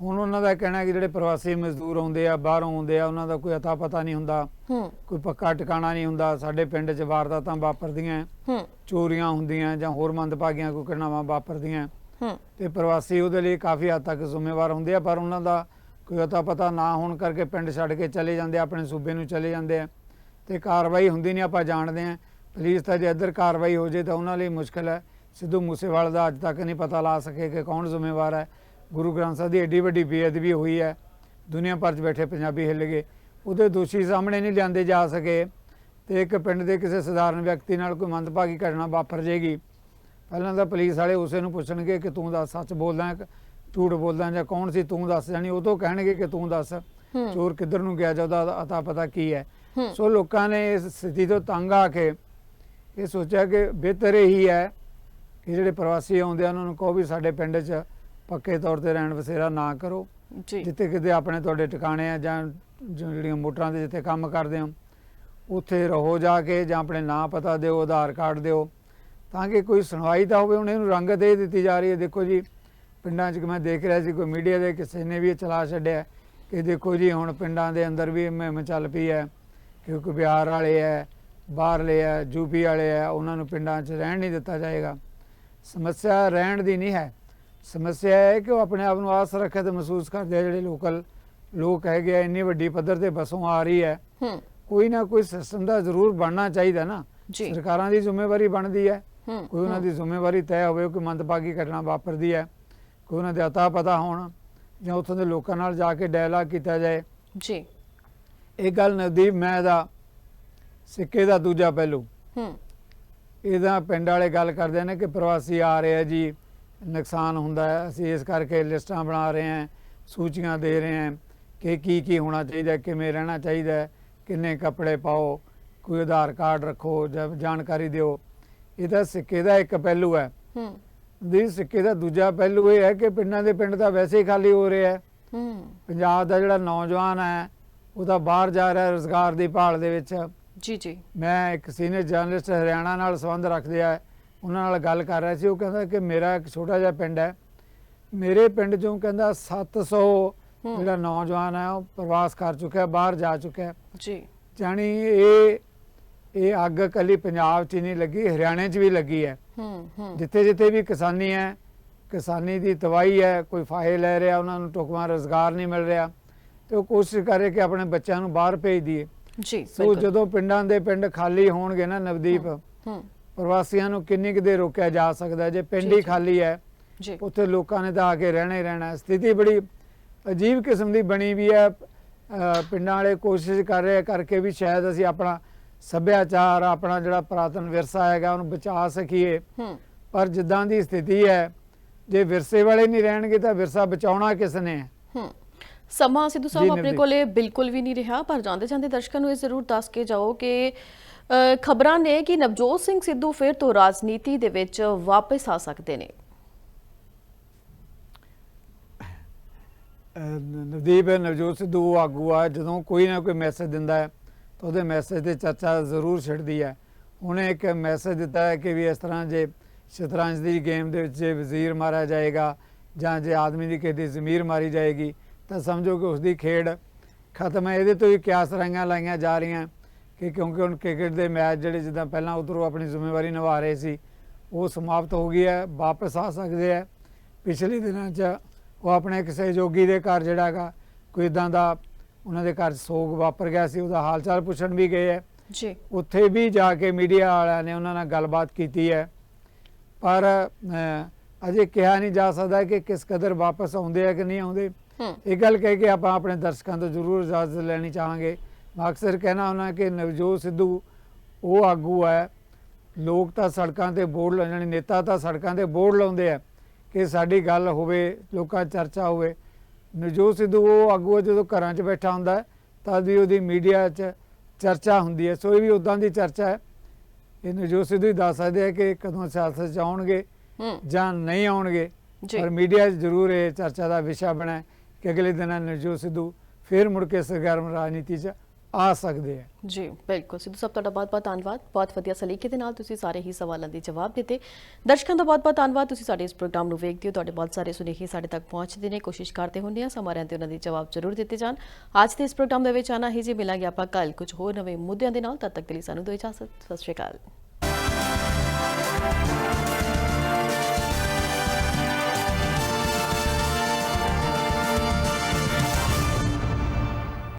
ਹੁਣ ਉਹਨਾਂ ਦਾ ਕਹਿਣਾ ਹੈ ਕਿ ਜਿਹੜੇ ਪ੍ਰਵਾਸੀ ਮਜ਼ਦੂਰ ਆਉਂਦੇ ਆ ਬਾਹਰੋਂ ਆਉਂਦੇ ਆ ਉਹਨਾਂ ਦਾ ਕੋਈ ਅਤਾ ਪਤਾ ਨਹੀਂ ਹੁੰਦਾ ਹੂੰ। ਕੋਈ ਪੱਕਾ ਟਿਕਾਣਾ ਨਹੀਂ ਹੁੰਦਾ। ਸਾਡੇ ਪਿੰਡ 'ਚ ਵਾਰਦਾਤਾਂ ਵਾਪਰਦੀਆਂ ਹੂੰ। ਚੋਰੀਆਂ ਹੁੰਦੀਆਂ ਜਾਂ ਹੋਰ ਮੰਦਭਾਗੀਆਂ ਕੋਈ ਘਟਨਾਵਾਂ ਵਾਪਰਦੀਆਂ। ਹੂੰ। ਤੇ ਪ੍ਰਵਾਸੀ ਉਹਦੇ ਲਈ ਕਾਫੀ ਹੱਦ ਤੱਕ ਜ਼ਿੰਮੇਵਾਰ ਹੁੰਦੇ ਆ ਪਰ ਉਹਨਾਂ ਦਾ ਕੋਈ ਅਤਾ ਪਤਾ ਨਾ ਹੋਣ ਕਰਕੇ ਪਿੰਡ ਛੱਡ ਕੇ ਚਲੇ ਜਾਂਦੇ ਆ, ਆਪਣੇ ਸੂਬੇ ਨੂੰ ਚਲੇ ਜਾਂਦੇ ਆ। ਤੇ ਕਾਰਵਾਈ ਹੁੰਦੀ ਨਹੀਂ ਆਪਾਂ ਜਾਣਦੇ ਆ। ਪੁਲਿਸ ਤਾਂ ਜੇ ਇੱਧਰ ਕਾਰਵਾਈ ਹੋ ਜੇ ਤਾਂ ਉਹਨਾਂ ਲਈ ਮੁਸ਼ਕਲ ਹੈ। ਸਿੱਧੂ ਮੂਸੇਵਾਲ ਦਾ ਅੱਜ ਤੱਕ ਨਹੀਂ ਪਤਾ ਲਾ ਸਕੇ ਕਿ ਕੌਣ ਜ਼ਿੰਮੇਵਾਰ ਹੈ। ਗੁਰੂ ਗ੍ਰੰਥ ਸਾਹਿਬ ਦੀ ਏਡੀ ਵੱਡੀ ਬੇਅਦਬੀ ਹੋਈ ਹੈ। ਦੁਨੀਆ ਭਰ 'ਚ ਬੈਠੇ ਪੰਜਾਬੀ ਹਿੱਲ ਗਏ। ਉਹਦੇ ਦੋਸ਼ੀ ਸਾਹਮਣੇ ਨਹੀਂ ਲਿਆਂਦੇ ਜਾ ਸਕੇ ਤੇ ਇੱਕ ਪਿੰਡ ਦੇ ਕਿਸੇ ਸਧਾਰਨ ਵਿਅਕਤੀ ਨਾਲ ਕੋਈ ਮੰਦਭਾਗੀ ਘਟਨਾ ਵਾਪਰ ਜੇਗੀ। ਪਹਿਲਾਂ ਤਾਂ ਪੁਲਿਸ ਵਾਲੇ ਉਸੇ ਨੂੰ ਪੁੱਛਣਗੇ ਕਿ ਤੂੰ ਦੱਸ ਸੱਚ ਬੋਲਦਾ ਝੂਠ ਬੋਲਦਾ ਜਾਂ ਕੌਣ ਸੀ ਤੂੰ ਦੱਸ ਜਾਣੀ ਉਹ ਤੋਂ ਕਹਿਣਗੇ ਕਿ ਤੂੰ ਦੱਸ। ਚੋਰ ਕਿੱਧਰ ਨੂੰ ਗਿਆ ਜਾਂ ਉਹਦਾ ਅਤਾ ਪਤਾ ਕੀ ਹੂੰ। ਸੋ ਲੋਕਾਂ ਨੇ ਇਸ ਸਥਿਤੀ ਤੋਂ ਤੰਗ ਆ ਕੇ ਇਹ ਸੋਚਿਆ ਕਿ ਬਿਹਤਰ ਇਹੀ ਹੈ ਕਿ ਜਿਹੜੇ ਪ੍ਰਵਾਸੀ ਆਉਂਦੇ ਆ ਉਹਨਾਂ ਨੂੰ ਕਹੋ ਵੀ ਸਾਡੇ ਪਿੰਡ 'ਚ ਪੱਕੇ ਤੌਰ ਤੇ ਰਹਿਣ ਵਸੇਰਾ ਨਾ ਕਰੋ। ਜਿੱਥੇ ਕਿਤੇ ਆਪਣੇ ਤੁਹਾਡੇ ਟਿਕਾਣੇ ਆ ਜਾਂ ਜਿਹੜੀਆਂ ਮੋਟਰਾਂ ਦੇ ਜਿੱਥੇ ਕੰਮ ਕਰਦੇ ਹੋ ਉੱਥੇ ਰਹੋ ਜਾ ਕੇ ਜਾਂ ਆਪਣੇ ਨਾਂ ਪਤਾ ਦਿਓ ਆਧਾਰ ਕਾਰਡ ਦਿਓ। ਤਾਂ ਕਿ ਕੋਈ ਸੁਣਵਾਈ ਤਾਂ ਹੋਵੇ ਹੁਣ ਇਹਨੂੰ ਰੰਗਤ ਇਹ ਦਿੱਤੀ ਜਾ ਰਹੀ ਹੈ। ਦੇਖੋ ਜੀ ਪਿੰਡਾਂ 'ਚ ਮੈਂ ਦੇਖ ਰਿਹਾ ਸੀ ਕੋਈ ਮੀਡੀਆ ਦੇ ਕਿਸੇ ਨੇ ਵੀ ਇਹ ਚਲਾ ਛੱਡਿਆ। ਕਿ ਦੇਖੋ ਜੀ ਹੁਣ ਪਿੰਡਾਂ ਦੇ ਅੰਦਰ ਵੀ ਮੁਹਿੰਮ ਚੱਲ ਪਈ ਹੈ ਕਿ ਕੋਈ ਬਿਹਾਰ ਵਾਲੇ ਹੈ ਬਾਹਰਲੇ ਹੈ ਯੂਪੀ ਵਾਲੇ ਹੈ ਉਹਨਾਂ ਨੂੰ ਪਿੰਡਾਂ 'ਚ ਰਹਿਣ ਨਹੀਂ ਦਿੱਤਾ ਜਾਏਗਾ। ਸਮੱਸਿਆ ਰਹਿਣ ਦੀ ਨਹੀਂ ਹੈ। ਸਮੱਸਿਆ ਹੈ ਕਿ ਉਹ ਆਪਣੇ ਆਪ ਨੂੰ ਅਸੁਰੱਖਿਅਤ ਮਹਿਸੂਸ ਕਰਦੇ ਆ ਜਿਹੜੇ ਲੋਕਲ ਲੋਕ ਹੈਗੇ ਆ ਇੰਨੀ ਵੱਡੀ ਪੱਧਰ ਤੇ ਬਸੋਂ ਆ ਰਹੀ ਹੈ। ਕੋਈ ਨਾ ਕੋਈ ਸਿਸਟਮ ਦਾ ਜ਼ਰੂਰ ਬਣਨਾ ਚਾਹੀਦਾ ਨਾ। ਸਰਕਾਰਾਂ ਦੀ ਜ਼ਿੰਮੇਵਾਰੀ ਬਣਦੀ ਹੈ। ਕੋਈ ਉਹਨਾਂ ਦੀ ਜ਼ਿੰਮੇਵਾਰੀ ਤੈਅ ਹੋਵੇ ਕੋਈ ਮੰਦਭਾਗੀ ਘਟਨਾ ਵਾਪਰਦੀ ਹੈ। ਕੋਈ ਉਹਨਾਂ ਦੇ ਅਤਾ ਪਤਾ ਹੋਣ ਜਾਂ ਉੱਥੋਂ ਦੇ ਲੋਕਾਂ ਨਾਲ ਜਾ ਕੇ ਡਾਇਲਾਗ ਕੀਤਾ ਜਾਏ। ਜੀ। ਇਹ ਗੱਲ ਨਵਦੀਪ ਮੈਂ ਦਾ ਸਿੱਕੇ ਦਾ ਦੂਜਾ ਪਹਿਲੂ। ਹੂੰ। ਇਹਦਾ ਪਿੰਡ ਵਾਲੇ ਗੱਲ ਕਰਦੇ ਨੇ ਕਿ ਪ੍ਰਵਾਸੀ ਆ ਰਹੇ ਆ ਜੀ ਨੁਕਸਾਨ ਹੁੰਦਾ ਹੈ। ਅਸੀਂ ਇਸ ਕਰਕੇ ਲਿਸਟਾਂ ਬਣਾ ਰਹੇ ਹਾਂ ਸੂਚੀਆਂ ਦੇ ਰਹੇ ਹਾਂ ਕਿ ਕੀ ਕੀ ਹੋਣਾ ਚਾਹੀਦਾ ਕਿਵੇਂ ਰਹਿਣਾ ਚਾਹੀਦਾ ਕਿੰਨੇ ਕੱਪੜੇ ਪਾਓ ਕੋਈ ਆਧਾਰ ਕਾਰਡ ਰੱਖੋ ਜਾਂ ਜਾਣਕਾਰੀ ਦਿਓ। ਇਹਦਾ ਸਿੱਕੇ ਦਾ ਇੱਕ ਪਹਿਲੂ ਹੈ। ਹੂੰ। ਦੀ ਸਿੱਕੇ ਦਾ ਦੂਜਾ ਪਹਿਲੂ ਇਹ ਹੈ ਕਿ ਪਿੰਡਾਂ ਦੇ ਪਿੰਡ ਤਾਂ ਵੈਸੇ ਹੀ ਖਾਲੀ ਹੋ ਰਿਹਾ ਹੈ। ਹੂੰ। ਪੰਜਾਬ ਦਾ ਜਿਹੜਾ ਨੌਜਵਾਨ ਹੈ ਉਹ ਤਾਂ ਬਾਹਰ ਜਾ ਰਿਹਾ ਰੋਜ਼ਗਾਰ ਦੀ ਭਾਲ ਦੇ ਵਿੱਚ। ਜੀ ਜੀ। ਮੈਂ ਇੱਕ ਸੀਨੀਅਰ ਜਰਨਲਿਸਟ ਹਰਿਆਣਾ ਨਾਲ ਸੰਬੰਧ ਰੱਖਦੇ ਆ ਉਹਨਾਂ ਨਾਲ ਗੱਲ ਕਰ ਰਿਹਾ ਸੀ ਉਹ ਕਹਿੰਦਾ ਕਿ ਮੇਰਾ ਇੱਕ ਛੋਟਾ ਜਿਹਾ ਪਿੰਡ ਹੈ। ਮੇਰੇ ਪਿੰਡ ਚੋਂ ਕਹਿੰਦਾ 700 ਹੂੰ। ਜਿਹੜਾ ਨੌਜਵਾਨ ਹੈ ਉਹ ਪ੍ਰਵਾਸ ਕਰ ਚੁੱਕਿਆ ਬਾਹਰ ਜਾ ਚੁੱਕਿਆ। ਜੀ। ਜਾਣੀ ਇਹ ਇਹ ਅੱਗ ਕੱਲੀ ਪੰਜਾਬ 'ਚ ਨਹੀਂ ਲੱਗੀ ਹਰਿਆਣੇ 'ਚ ਵੀ ਲੱਗੀ ਹੈ। ਹੂੰ ਹੂੰ। ਜਿੱਥੇ ਜਿੱਥੇ ਵੀ ਕਿਸਾਨੀ ਹੈ ਕਿਸਾਨੀ ਦੀ ਤਬਾਹੀ ਹੈ ਕੋਈ ਫਾਇਲ ਲੈ ਰਿਹਾ ਉਹਨਾਂ ਨੂੰ ਟੁਕਮਾ ਰੋਜ਼ਗਾਰ ਨਹੀਂ ਮਿਲ ਰਿਹਾ ਤੇ ਉਹ ਕੋਸ਼ਿਸ਼ ਕਰ ਰਹੇ ਕਿ ਆਪਣੇ ਬੱਚਿਆਂ ਨੂੰ ਬਾਹਰ ਭੇਜ ਦਈਏ। ਜੀ ਸੋ ਜਦੋਂ ਪਿੰਡਾਂ ਦੇ ਪਿੰਡ ਖਾਲੀ ਹੋਣਗੇ ਨਾ ਨਵਦੀਪ ਹੂੰ ਪ੍ਰਵਾਸੀਆਂ ਨੂੰ ਕਿੰਨੀ ਕੁ ਰੋਕਿਆ ਜਾ ਸਕਦਾ? ਜੇ ਪਿੰਡ ਹੀ। ਖਾਲੀ ਹੈ ਜੀ। ਉੱਥੇ ਲੋਕਾਂ ਨੇ ਤਾਂ ਆ ਕੇ ਰਹਿਣਾ ਹੀ ਰਹਿਣਾ। ਸਥਿਤੀ ਬੜੀ ਅਜੀਬ ਕਿਸਮ ਦੀ ਬਣੀ ਵੀ ਹੈ। ਪਿੰਡਾਂ ਵਾਲੇ ਕੋਸ਼ਿਸ਼ ਕਰ ਰਹੇ ਕਰਕੇ ਵੀ ਸ਼ਾਇਦ ਅਸੀਂ ਆਪਣਾ ਸੱਭਿਆਚਾਰ ਆਪਣਾ ਜਿਹੜਾ ਪੁਰਾਤਨ ਵਿਰਸਾ ਹੈਗਾ ਉਹਨੂੰ ਬਚਾ ਸਕੀਏ। ਪਰ ਜਿੱਦਾਂ ਦੀ ਸਥਿਤੀ ਹੈ ਜੇ ਵਿਰਸੇ ਵਾਲੇ ਨਹੀਂ ਰਹਿਣਗੇ ਤਾਂ ਵਿਰਸਾ ਬਚਾਉਣਾ ਕਿਸ ਨੇ? ਸਮਾਂ ਸਿੱਧੂ ਸਾਹਿਬ ਆਪਣੇ। ਕੋਲੇ ਬਿਲਕੁਲ ਵੀ ਨਹੀਂ ਰਿਹਾ ਪਰ ਜਾਂਦੇ ਜਾਂਦੇ ਦਰਸ਼ਕਾਂ ਨੂੰ ਇਹ ਜ਼ਰੂਰ ਦੱਸ ਕੇ ਜਾਓ ਕਿ ਖਬਰਾਂ ਨੇ ਕਿ ਨਵਜੋਤ ਸਿੰਘ ਸਿੱਧੂ ਫਿਰ ਤੋਂ ਰਾਜਨੀਤੀ ਦੇ ਵਿੱਚ ਵਾਪਸ ਆ ਸਕਦੇ ਨੇ ਨਵਦੀਪ ਨਵਜੋਤ ਸਿੱਧੂ ਆਗੂ ਆ ਜਦੋਂ ਕੋਈ ਨਾ ਕੋਈ ਮੈਸੇਜ ਦਿੰਦਾ ਹੈ ਤਾਂ ਉਹਦੇ ਮੈਸੇਜ ਤੇ ਚਰਚਾ ਜ਼ਰੂਰ ਛਿੜਦੀ ਹੈ ਉਹਨੇ ਇੱਕ ਮੈਸੇਜ ਦਿੱਤਾ ਹੈ ਕਿ ਵੀ ਇਸ ਤਰ੍ਹਾਂ ਜੇ ਸ਼ਤਰੰਜ ਦੀ ਗੇਮ ਦੇ ਵਿੱਚ ਜੇ ਵਜ਼ੀਰ ਮਾਰਿਆ ਜਾਏਗਾ ਜਾਂ ਜੇ ਆਦਮੀ ਦੀ ਕਿਸੇ ਦੀ ਜ਼ਮੀਰ ਮਾਰੀ ਜਾਏਗੀ ਤਾਂ ਸਮਝੋ ਕਿ ਉਸ ਦੀ ਖੇਡ ਖਤਮ ਹੈ। ਇਹਦੇ ਤੋਂ ਹੀ ਕਿਆਸ ਰਾਈਆਂ ਲਾਈਆਂ ਜਾ ਰਹੀਆਂ ਕਿ ਕਿਉਂਕਿ ਹੁਣ ਕ੍ਰਿਕਟ ਦੇ ਮੈਚ ਜਿਹੜੇ ਜਿੱਦਾਂ ਪਹਿਲਾਂ ਉਧਰੋਂ ਆਪਣੀ ਜ਼ਿੰਮੇਵਾਰੀ ਨਿਭਾ ਰਹੇ ਸੀ ਉਹ ਸਮਾਪਤ ਹੋ ਗਈ ਹੈ ਵਾਪਸ ਆ ਸਕਦੇ ਹੈ। ਪਿਛਲੇ ਦਿਨਾਂ 'ਚ ਉਹ ਆਪਣੇ ਕਿਸੇ ਜੋਗੀ ਦੇ ਘਰ ਜਿਹੜਾ ਹੈਗਾ ਕੋਈ ਇਦਾਂ ਦਾ ਉਹਨਾਂ ਦੇ ਘਰ ਸੋਗ ਵਾਪਰ ਗਿਆ ਸੀ ਉਹਦਾ ਹਾਲ ਚਾਲ ਪੁੱਛਣ ਵੀ ਗਏ ਹੈ। ਜੀ। ਉੱਥੇ ਵੀ ਜਾ ਕੇ ਮੀਡੀਆ ਵਾਲਿਆਂ ਨੇ ਉਹਨਾਂ ਨਾਲ ਗੱਲਬਾਤ ਕੀਤੀ ਹੈ। ਪਰ ਅਜੇ ਕਿਹਾ ਨਹੀਂ ਜਾ ਸਕਦਾ ਕਿ ਕਿਸ ਕਦਰ ਵਾਪਸ ਆਉਂਦੇ ਆ ਕਿ ਨਹੀਂ ਆਉਂਦੇ। ਇਹ ਗੱਲ ਕਹਿ ਕੇ ਆਪਾਂ ਆਪਣੇ ਦਰਸ਼ਕਾਂ ਤੋਂ ਜ਼ਰੂਰ ਇਜਾਜ਼ਤ ਲੈਣੀ ਚਾਹਾਂਗੇ। ਮੈਂ ਅਕਸਰ ਕਹਿਣਾ ਹੁੰਦਾ ਕਿ ਨਵਜੋਤ ਸਿੱਧੂ ਉਹ ਆਗੂ ਹੈ। ਲੋਕ ਤਾਂ ਸੜਕਾਂ ਤੇ ਬੋਰਡ ਲਾਉਣ ਨੇਤਾ ਤਾਂ ਸੜਕਾਂ ਤੇ ਬੋਰਡ ਲਾਉਂਦੇ ਆ ਕਿ ਸਾਡੀ ਗੱਲ ਹੋਵੇ ਲੋਕਾਂ ਚਰਚਾ ਹੋਵੇ। ਨਵਜੋਤ ਸਿੱਧੂ ਉਹ ਆਗੂ ਹੈ ਜਦੋਂ ਘਰਾਂ 'ਚ ਬੈਠਾ ਹੁੰਦਾ ਤਦ ਵੀ ਉਹਦੀ ਮੀਡੀਆ 'ਚ ਚਰਚਾ ਹੁੰਦੀ ਹੈ। ਸੋ ਇਹ ਵੀ ਉਦਾਂ ਦੀ ਚਰਚਾ ਹੈ। ਇਹ ਨਵਜੋਤ ਸਿੱਧੂ ਹੀ ਦੱਸ ਸਕਦੇ ਆ ਕਿ ਕਦੋਂ ਸਿਆਸਤ 'ਚ ਆਉਣਗੇ ਜਾਂ ਨਹੀਂ ਆਉਣਗੇ। ਪਰ ਮੀਡੀਆ 'ਚ ਜ਼ਰੂਰ ਇਹ ਚਰਚਾ ਦਾ ਵਿਸ਼ਾ ਬਣਾ ਕਿ ਅਗਲੇ ਦਿਨਾਂ ਨਵਜੋਤ ਸਿੱਧੂ ਫਿਰ ਮੁੜ ਕੇ ਸਰਗਰਮ ਰਾਜਨੀਤੀ 'ਚ ਆ ਸਕਦੇ ਆ। ਜੀ, ਬਿਲਕੁਲ। ਸਿੱਧੂ ਸਾਹਿਬ, ਤੁਹਾਡਾ ਬਹੁਤ-ਬਹੁਤ ਧੰਨਵਾਦ। ਬਹੁਤ ਵਧੀਆ ਸਲੀਕੇ ਦੇ ਨਾਲ ਤੁਸੀਂ ਸਾਰੇ ਹੀ ਸਵਾਲਾਂ ਦੇ ਜਵਾਬ ਦਿੱਤੇ। ਦਰਸ਼ਕਾਂ ਦਾ ਬਹੁਤ-ਬਹੁਤ ਧੰਨਵਾਦ। ਤੁਸੀਂ ਸਾਡੇ ਇਸ ਪ੍ਰੋਗਰਾਮ ਨੂੰ ਵੇਖਦੇ ਹੋ। ਤੁਹਾਡੇ ਬਹੁਤ ਸਾਰੇ ਸੁਨੇਹੇ ਸਾਡੇ ਤੱਕ ਪਹੁੰਚਦੇ ਨੇ। ਕੋਸ਼ਿਸ਼ ਕਰਦੇ ਹੁੰਦੇ ਆ ਸਮਾਂ ਤੇ ਉਹਨਾਂ ਦੇ ਜਵਾਬ ਜ਼ਰੂਰ ਦਿੱਤੇ ਜਾਣ। ਅੱਜ ਦੇ ਇਸ ਪ੍ਰੋਗਰਾਮ ਦੇ ਵਿੱਚ ਆਣਾ ਹੀ ਜੀ। ਮਿਲਾਂਗੇ ਆਪਾਂ ਕੱਲ ਕੁਝ ਹੋਰ ਨਵੇਂ ਮੁੱਦਿਆਂ ਦੇ ਨਾਲ। ਤਦ ਤੱਕ ਲਈ ਸਾਨੂੰ ਦਿਓ ਇਜਾਜ਼ਤ। ਸਤਿ ਸ਼੍ਰੀ ਅਕਾਲ।